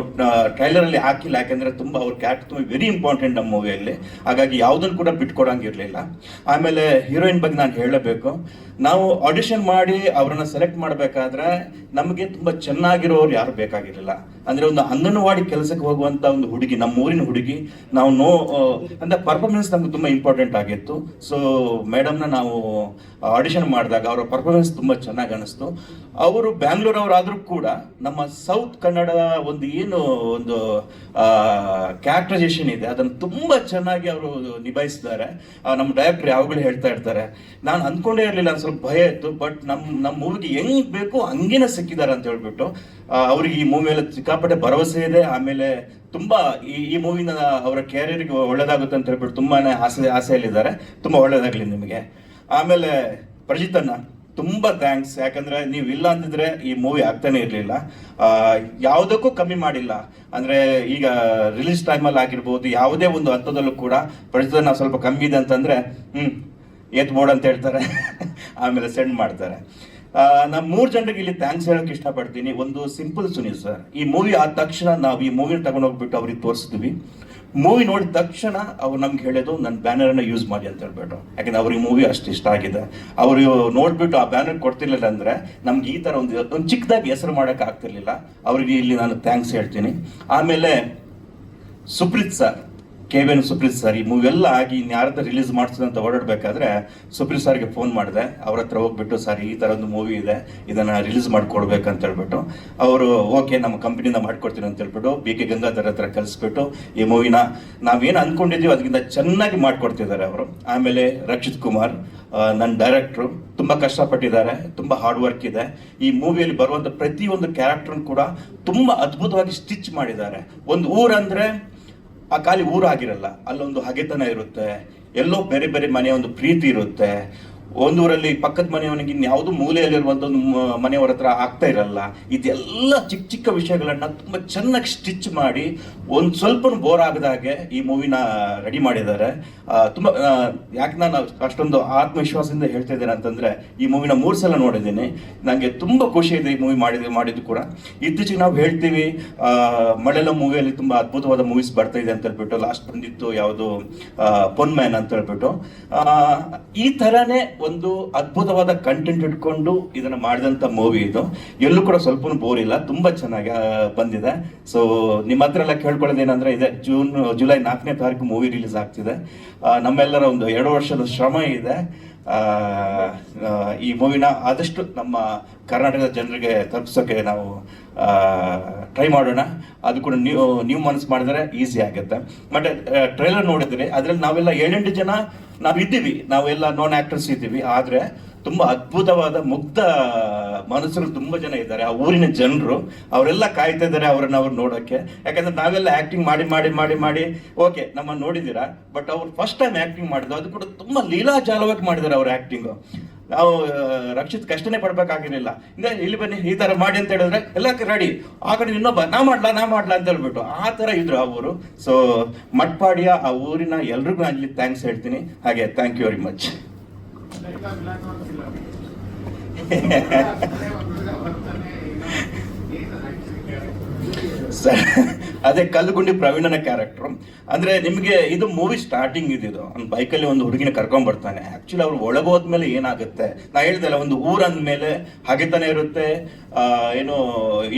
F: ಟ್ರೈಲರ್ ಅಲ್ಲಿ ಹಾಕಿಲ್ಲ. ಯಾಕಂದ್ರೆ ತುಂಬಾ ಅವ್ರ ಕ್ಯಾರೆಕ್ಟರ್ ತುಂಬ ವೆರಿ ಇಂಪಾರ್ಟೆಂಟ್ ನಮ್ಮ ಮೂವಿಯಲ್ಲಿ. ಹಾಗಾಗಿ ಯಾವುದನ್ನು ಕೂಡ ಬಿಟ್ಕೊಡಂಗಿರ್ಲಿಲ್ಲ ಆಮೇಲೆ ಹೀರೋಯಿನ್ ಬಗ್ಗೆ ನಾನು ಹೇಳಬೇಕು. ನಾವು ಆಡಿಷನ್ ಮಾಡಿ ಅವರನ್ನು ಸೆಲೆಕ್ಟ್ ಮಾಡಬೇಕಾದ್ರೆ ನಮಗೆ ತುಂಬಾ ಚೆನ್ನಾಗಿರೋರು ಯಾರು ಬೇಕಾಗಿರಲಿಲ್ಲ. ಅಂದ್ರೆ ಒಂದು ಅಂಗನವಾಡಿ ಕೆಲಸಕ್ಕೆ ಹೋಗುವಂತ ಒಂದು ಹುಡುಗಿ ನಮ್ಮ ಊರಿನ ಹುಡುಗಿ, ನಾವು ನೋ ಅಂದ್ರೆ ಪರ್ಫಾರ್ಮೆನ್ಸ್ ನಮ್ಗೆ ತುಂಬಾ ಇಂಪಾರ್ಟೆಂಟ್ ಆಗಿತ್ತು. ಸೊ ಮೇಡಮ್ನ ನಾವು ಆಡಿಷನ್ ಮಾಡಿದಾಗ ಅವರ ಪರ್ಫಾರ್ಮೆನ್ಸ್ ತುಂಬಾ ಚೆನ್ನಾಗಿ ಅನಿಸ್ತು. ಅವರು ಬ್ಯಾಂಗ್ಳೂರವರಾದ್ರೂ ಕೂಡ ನಮ್ಮ ಸೌತ್ ಕನ್ನಡ ಒಂದು ಏನು ಒಂದು ಕ್ಯಾರೆಕ್ಟರೈಸೇಷನ್ ಇದೆ, ಅದನ್ನು ತುಂಬಾ ಚೆನ್ನಾಗಿ ಅವರು ನಿಭಾಯಿಸಿದ್ದಾರೆ. ನಮ್ಮ ಡೈರೆಕ್ಟರ್ ಯಾವಾಗಲೂ ಹೇಳ್ತಾ ಇರ್ತಾರೆ, ನಾನು ಅಂದ್ಕೊಂಡೇ ಇರಲಿಲ್ಲ ಸ್ವಲ್ಪ ಭಯ ಇತ್ತು ಬಟ್ ನಮ್ಮ ನಮ್ಮ ಊರಿಗೆ ಹೆಂಗ್ ಬೇಕು ಹಂಗೇನೆ ಸಿಕ್ಕಿದ್ದಾರೆ ಅಂತ ಹೇಳ್ಬಿಟ್ಟು ಅವ್ರಿಗೆ ಈ ಮೂವಿಯಲ್ಲಿ ಸಿಕ್ಕಾಪಟ್ಟೆ ಭರವಸೆ ಇದೆ. ಆಮೇಲೆ ತುಂಬಾ ಈ ಈ ಮೂವಿನ ಅವರ ಕ್ಯಾರಿಯರ್ಗೆ ಒಳ್ಳೇದಾಗುತ್ತೆ ಅಂತ ಹೇಳ್ಬಿಟ್ಟು ತುಂಬಾನೇ ಆಸೆ, ಆಸೆಯಲ್ಲಿದ್ದಾರೆ. ತುಂಬಾ ಒಳ್ಳೇದಾಗ್ಲಿ ನಿಮಗೆ. ಆಮೇಲೆ ಪ್ರಜಿತನ್ನ ತುಂಬಾ ಥ್ಯಾಂಕ್ಸ್ ಯಾಕಂದ್ರೆ ನೀವು ಇಲ್ಲ ಅಂತಿದ್ರೆ ಈ ಮೂವಿ ಆಗ್ತಾನೆ ಇರಲಿಲ್ಲ. ಯಾವುದಕ್ಕೂ ಕಮ್ಮಿ ಮಾಡಿಲ್ಲ. ಅಂದ್ರೆ ಈಗ ರಿಲೀಸ್ ಟೈಮಲ್ಲಿ ಆಗಿರ್ಬೋದು, ಯಾವುದೇ ಒಂದು ಹಂತದಲ್ಲೂ ಕೂಡ ಪ್ರಜಿತನ ಸ್ವಲ್ಪ ಕಮ್ಮಿ ಇದೆ ಅಂತಂದ್ರೆ, ಹ್ಮ್ ಏತ್ ಬೋರ್ಡ್ ಅಂತ ಹೇಳ್ತಾರೆ. ಆಮೇಲೆ ಸೆಂಡ್ ಮಾಡ್ತಾರೆ. ನಾನು ಮೂರು ಜನರಿಗೆ ಇಲ್ಲಿ ಥ್ಯಾಂಕ್ಸ್ ಹೇಳೋಕೆ ಇಷ್ಟಪಡ್ತೀನಿ. ಒಂದು ಸಿಂಪಲ್ ಸುನೀಲ್ ಸರ್ ಈ ಮೂವಿ ಆದ ತಕ್ಷಣ ನಾವು ಈ ಮೂವಿನ ತಗೊಂಡೋಗ್ಬಿಟ್ಟು ಅವ್ರಿಗೆ ತೋರಿಸಿದ್ವಿ. ಮೂವಿ ನೋಡಿದ ತಕ್ಷಣ ಅವ್ರು ನಮ್ಗೆ ಹೇಳೋದು ನನ್ನ ಬ್ಯಾನರನ್ನು ಯೂಸ್ ಮಾಡಿ ಅಂತ ಹೇಳ್ಬಿಟ್ಟು ಯಾಕಂದ್ರೆ ಅವ್ರಿಗೆ ಮೂವಿ ಅಷ್ಟು ಇಷ್ಟ ಆಗಿದೆ. ಅವರು ನೋಡ್ಬಿಟ್ಟು ಆ ಬ್ಯಾನರ್ ಕೊಡ್ತಿರ್ಲಿಲ್ಲ ಅಂದ್ರೆ ನಮ್ಗೆ ಈ ಥರ ಒಂದು ಒಂದು ಚಿಕ್ಕದಾಗಿ ಹೆಸರು ಮಾಡೋಕೆ ಆಗ್ತಿರ್ಲಿಲ್ಲ. ಅವರಿಗೆ ಇಲ್ಲಿ ನಾನು ಥ್ಯಾಂಕ್ಸ್ ಹೇಳ್ತೀನಿ. ಆಮೇಲೆ Supreeth sir K Supreeth sir ಈ ಮೂವಿ ಎಲ್ಲ ಆಗಿ ಇನ್ಯಾರದ ರಿಲೀಸ್ ಮಾಡಿಸಿದ ಅಂತ ಓಡಾಡಬೇಕಾದ್ರೆ ಸುಪ್ರೀತ್ ಸರ್ಗೆ ಫೋನ್ ಮಾಡಿದೆ. ಅವ್ರ ಹತ್ರ ಹೋಗ್ಬಿಟ್ಟು, ಸರ್, ಈ ಥರ ಒಂದು ಮೂವಿ ಇದೆ. ಇದನ್ನು ರಿಲೀಸ್ ಮಾಡಿಕೊಡ್ಬೇಕಂತ ಹೇಳ್ಬಿಟ್ಟು. ಅವರು, ಓಕೆ, ನಮ್ಮ ಕಂಪ್ನಿಯಿಂದ ಮಾಡ್ಕೊಡ್ತೀನಿ ಅಂತ ಹೇಳ್ಬಿಟ್ಟು ಬಿ ಕೆ ಗಂಗಾಧರ್ ಹತ್ರ ಕಲಿಸ್ಬಿಟ್ಟು ಈ ಮೂವಿನ ನಾವೇನು ಅಂದ್ಕೊಂಡಿದ್ದೀವಿ ಅದಕ್ಕಿಂತ ಚೆನ್ನಾಗಿ ಮಾಡ್ಕೊಡ್ತಿದ್ದಾರೆ ಅವರು. ಆಮೇಲೆ ರಕ್ಷಿತ್ ಕುಮಾರ್ ನನ್ನ ಡೈರೆಕ್ಟ್ರು ತುಂಬ ಕಷ್ಟಪಟ್ಟಿದ್ದಾರೆ, ತುಂಬ ಹಾರ್ಡ್ ವರ್ಕ್ ಇದೆ. ಈ ಮೂವಿಯಲ್ಲಿ ಬರುವಂಥ ಪ್ರತಿಯೊಂದು ಕ್ಯಾರೆಕ್ಟರ್ ಕೂಡ ತುಂಬ ಅದ್ಭುತವಾಗಿ ಸ್ಟಿಚ್ ಮಾಡಿದ್ದಾರೆ. ಒಂದು ಊರಂದ್ರೆ ಆ ಖಾಲಿ ಊರಾಗಿರಲ್ಲ ಅಲ್ಲೊಂದು ಹಗೆತನ ಇರುತ್ತೆ ಎಲ್ಲೋ ಬೇರೆ ಬೇರೆ ಮನೆಯ ಒಂದು ಪ್ರೀತಿ ಇರುತ್ತೆ ಒಂದೂರಲ್ಲಿ ಪಕ್ಕದ ಮನೆಯವನಿಗೆ ಇನ್ಯಾವುದು ಮೂಲೆಯಲ್ಲಿರುವಂಥ ಮನೆಯವರ ಹತ್ರ ಆಗ್ತಾ ಇರಲ್ಲ. ಇದೆಲ್ಲ ಚಿಕ್ಕ ಚಿಕ್ಕ ವಿಷಯಗಳನ್ನು ತುಂಬ ಚೆನ್ನಾಗಿ ಸ್ಟಿಚ್ ಮಾಡಿ ಒಂದು ಸ್ವಲ್ಪ ಬೋರ್ ಆಗದಾಗೆ ಈ ಮೂವಿನ ರೆಡಿ ಮಾಡಿದ್ದಾರೆ. ತುಂಬ ಯಾಕೆ ನಾನು ಅಷ್ಟೊಂದು ಆತ್ಮವಿಶ್ವಾಸದಿಂದ ಹೇಳ್ತಾ ಇದ್ದೇನೆ ಅಂತಂದ್ರೆ ಈ ಮೂವಿನ ಮೂರು ಸಲ ನೋಡಿದ್ದೀನಿ. ನನಗೆ ತುಂಬ ಖುಷಿ ಇದೆ ಈ ಮೂವಿ ಮಾಡಿದ, ಮಾಡಿದ್ದು ಕೂಡ. ಇತ್ತೀಚೆಗೆ ನಾವು ಹೇಳ್ತೀವಿ ಮಳೆಲ ಮೂವಿಯಲ್ಲಿ ತುಂಬ ಅದ್ಭುತವಾದ ಮೂವೀಸ್ ಬರ್ತಾ ಇದೆ ಅಂತ ಹೇಳ್ಬಿಟ್ಟು ಲಾಸ್ಟ್ ಬಂದಿತ್ತು ಯಾವುದು ಪೊನ್ ಮ್ಯಾನ್ ಅಂತ ಹೇಳ್ಬಿಟ್ಟು. ಈ ಥರನೇ ಒಂದು ಅದ್ಭುತವಾದ ಕಂಟೆಂಟ್ ಇಟ್ಕೊಂಡು ಇದನ್ನ ಮಾಡಿದಂಥ ಮೂವಿ ಇದು. ಎಲ್ಲೂ ಕೂಡ ಸ್ವಲ್ಪ ಬೋರ್ ಇಲ್ಲ, ತುಂಬ ಚೆನ್ನಾಗಿ ಬಂದಿದೆ. ಸೊ ನಿಮ್ಮ ಹತ್ರ ಎಲ್ಲ ಕೇಳ್ಕೊಳ್ಳೋದೇನಂದ್ರೆ ಇದೆ ಜೂನ್ ಜುಲೈ ನಾಲ್ಕನೇ ತಾರೀಕು ಮೂವಿ ರಿಲೀಸ್ ಆಗ್ತಿದೆ. ನಮ್ಮೆಲ್ಲರ ಒಂದು ಎರಡು ವರ್ಷದ ಶ್ರಮ ಇದೆ. ಈ ಮೂವಿನ ಆದಷ್ಟು ನಮ್ಮ ಕರ್ನಾಟಕದ ಜನರಿಗೆ ತಲುಪಿಸೋಕೆ ನಾವು ಟ್ರೈ ಮಾಡೋಣ. ಅದು ಕೂಡ ನೀವು ನೀವು ಮನಸ್ಸು ಮಾಡಿದರೆ ಈಸಿ ಆಗುತ್ತೆ. ಮತ್ತೆ ಟ್ರೈಲರ್ ನೋಡಿದ್ರೆ ಅದರಲ್ಲಿ ನಾವೆಲ್ಲ ಏಳೆಂಟು ಜನ ನಾವು ಇದ್ದೀವಿ ನಾವೆಲ್ಲ ನೋನ್ ಆ್ಯಕ್ಟರ್ಸ್ ಇದ್ದೀವಿ. ಆದ್ರೆ ತುಂಬಾ ಅದ್ಭುತವಾದ ಮುಗ್ಧ ಮನಸ್ಸುಗಳು ತುಂಬಾ ಜನ ಇದ್ದಾರೆ. ಆ ಊರಿನ ಜನರು, ಅವರೆಲ್ಲ ಕಾಯ್ತಾ ಇದ್ದಾರೆ ಅವರನ್ನು ಅವ್ರು ನೋಡೋಕೆ ಯಾಕಂದ್ರೆ ನಾವೆಲ್ಲ ಆಕ್ಟಿಂಗ್ ಮಾಡಿ ಮಾಡಿ ಮಾಡಿ ಮಾಡಿ, ಓಕೆ, ನಮ್ಮನ್ನು ನೋಡಿದ್ದೀರಾ? ಬಟ್ ಅವ್ರು ಫಸ್ಟ್ ಟೈಮ್ ಆಕ್ಟಿಂಗ್ ಮಾಡಿದ್ರು ಅದು ಕೂಡ ತುಂಬಾ ಲೀಲಾಜಾಲವಾಗಿ ಮಾಡಿದ್ದಾರೆ ಅವ್ರ ಆಕ್ಟಿಂಗ್ ನಾವು ರಕ್ಷಿತ್ ಕಷ್ಟನೇ ಪಡ್ಬೇಕಾಗಿರಲಿಲ್ಲ. ಹಿಂದೆ ಇಲ್ಲಿ ಬನ್ನಿ, ಈ ತರ ಮಾಡಿ ಅಂತ ಹೇಳಿದ್ರೆ ಎಲ್ಲ ರೆಡಿ ಆ ಕಡೆ ಇನ್ನೊಬ್ಬ, ನಾ ಮಾಡ್ಲಾ ನಾ ಮಾಡ್ಲಾ ಅಂತ ಹೇಳ್ಬಿಟ್ಟು ಆ ತರ ಇದ್ರು ಆ ಊರು. ಸೊ ಮಟ್ಪಾಡಿಯ ಆ ಊರಿನ ಎಲ್ರಿಗೂ ಅಲ್ಲಿ ಥ್ಯಾಂಕ್ಸ್ ಹೇಳ್ತೀನಿ. ಹಾಗೆ thank you very much sir ಅದೇ ಕಲ್ಲುಗುಂಡಿ ಪ್ರವೀಣನ ಕ್ಯಾರೆಕ್ಟ್ರು ಅಂದ್ರೆ ನಿಮಗೆ ಇದು ಮೂವಿ ಸ್ಟಾರ್ಟಿಂಗ್ ಇದಿದು ಅವ್ನು ಬೈಕಲ್ಲಿ ಒಂದು ಹುಡುಗಿನ ಕರ್ಕೊಂಡ್ ಬರ್ತಾನೆ. ಆಕ್ಚುಲಿ ಅವ್ರು ಒಳಗೋದ್ಮೇಲೆ ಏನಾಗುತ್ತೆ? ನಾ ಹೇಳ್ದಲ್ಲ, ಒಂದು ಊರ್ ಅಂದ್ಮೇಲೆ ಹಾಗೆತಾನೆ ಇರುತ್ತೆ. ಏನು,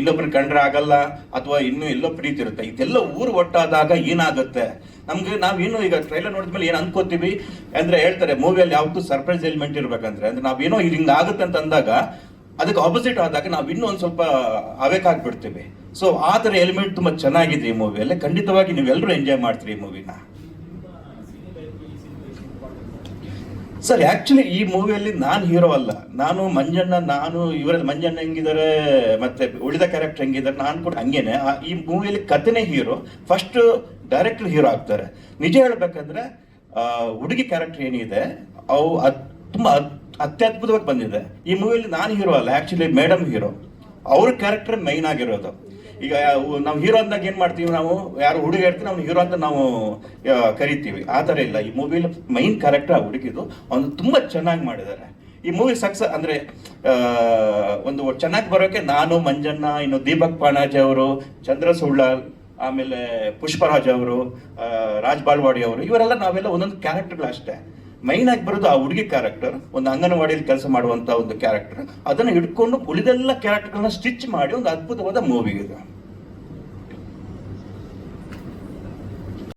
F: ಇನ್ನೊಬ್ರು ಕಂಡ್ರೆ ಆಗಲ್ಲ, ಅಥವಾ ಇನ್ನೂ ಎಲ್ಲೋ ಪ್ರೀತಿ ಇರುತ್ತೆ. ಇದೆಲ್ಲ ಊರು ಒಟ್ಟಾದಾಗ ಏನಾಗುತ್ತೆ? ನಮ್ಗೆ ನಾವೇನು ಈಗ ಟ್ರೈಲರ್ ನೋಡಿದ್ಮೇಲೆ ಏನು ಅನ್ಕೋತೀವಿ? ಅಂದ್ರೆ ಹೇಳ್ತಾರೆ ಮೂವಿಯಲ್ಲಿ ಯಾವತ್ತೂ ಸರ್ಪ್ರೈಸ್ ಎಲಿಮೆಂಟ್ ಇರ್ಬೇಕಂದ್ರೆ. ಅಂದ್ರೆ ನಾವೇನೋ ಇದು ಹಿಂಗ್ ಆಗುತ್ತೆ ಅಂತ ಅಂದಾಗ, ಅದಕ್ಕೆ ಆಪೋಸಿಟ್ ಆದಾಗ ನಾವು ಇನ್ನೂ ಒಂದು ಸ್ವಲ್ಪ ಅವೇಕ್ ಆಗ್ಬಿಡ್ತೀವಿ. ಸೊ ಆ ಥರ ಎಲಿಮೆಂಟ್ ತುಂಬ ಚೆನ್ನಾಗಿದೆ ಈ ಮೂವಿಯಲ್ಲಿ ಖಂಡಿತವಾಗಿ ನೀವೆಲ್ಲರೂ ಎಂಜಾಯ್ ಮಾಡ್ತೀರಿ ಈ ಮೂವಿನ ಸರ್ ಆ್ಯಕ್ಚುಲಿ ಈ ಮೂವಿಯಲ್ಲಿ ನಾನು ಹೀರೋ ಅಲ್ಲ. ನಾನು ಮಂಜಣ್ಣ, ನಾನು ಇವರಲ್ಲಿ ಮಂಜಣ್ಣ ಹೆಂಗಿದ್ದಾರೆ ಮತ್ತೆ ಉಳಿದ ಕ್ಯಾರೆಕ್ಟರ್ ಹೆಂಗಿದ್ದಾರೆ ನಾನು ಕೂಡ ಹಂಗೇನೆ. ಈ ಮೂವಿಯಲ್ಲಿ ಕಥೆನೇ ಹೀರೋ ಫಸ್ಟ್ ಡೈರೆಕ್ಟರ್ ಹೀರೋ ಆಗ್ತಾರೆ. ನಿಜ ಹೇಳ್ಬೇಕಂದ್ರೆ ಹುಡುಗಿ ಕ್ಯಾರೆಕ್ಟರ್ ಏನಿದೆ, ಅವು ತುಂಬ ಅತ್ಯದ್ಭುತವಾಗಿ ಬಂದಿದೆ. ಈ ಮೂವಿಯಲ್ಲಿ ನಾನು ಹೀರೋ ಅಲ್ಲ ಆ್ಯಕ್ಚುಲಿ ಮೇಡಮ್ ಹೀರೋ ಅವ್ರ ಕ್ಯಾರೆಕ್ಟರ್ ಮೈನ್ ಆಗಿರೋದು. ಈಗ ನಾವು ಹೀರೋ ಅಂದಾಗ ಏನು ಮಾಡ್ತೀವಿ ನಾವು? ಯಾರು ಹುಡುಗ ಇರ್ತೀವಿ ನಾವು ಹೀರೋ ಅಂತ ನಾವು ಕರಿತೀವಿ. ಆ ಥರ ಇಲ್ಲ. ಈ ಮೂವಿಲಿ ಮೈನ್ ಕ್ಯಾರೆಕ್ಟರ್ ಆ ಹುಡುಗಿದು. ಅವನು ತುಂಬಾ ಚೆನ್ನಾಗಿ ಮಾಡಿದ್ದಾರೆ ಈ ಮೂವಿ ಸಕ್ಸಸ್ ಅಂದ್ರೆ ಒಂದು ಚೆನ್ನಾಗಿ ಬರೋಕ್ಕೆ ನಾನು, ಮಂಜಣ್ಣ, ಇನ್ನು ದೀಪಕ್ ಪಾಣಾಜಿ ಅವರು ಚಂದ್ರ ಸುಳ್ಳಾಲ್ ಆಮೇಲೆ ಪುಷ್ಪರಾಜ್ ಅವರು ರಾಜ್ ಬಾಳ್ವಾಡಿ ಅವರು, ಇವರೆಲ್ಲ ನಾವೆಲ್ಲ ಒಂದೊಂದು ಕ್ಯಾರೆಕ್ಟರ್ಗಳು ಅಷ್ಟೇ. ಮೈನ್ ಆಗಿ ಬರೋದು ಆ ಹುಡುಗಿ ಕ್ಯಾರೆಕ್ಟರ್ ಒಂದು ಅಂಗನವಾಡಿಯಲ್ಲಿ ಕೆಲಸ ಮಾಡುವಂತ ಒಂದು ಕ್ಯಾರೆಕ್ಟರ್ ಅದನ್ನು ಹಿಡ್ಕೊಂಡು ಉಳಿದೆಲ್ಲ ಕ್ಯಾರೆಕ್ಟರ್ಗಳನ್ನ ಸ್ಟಿಚ್ ಮಾಡಿ ಒಂದು ಅದ್ಭುತವಾದ ಮೂವಿ ಇದು.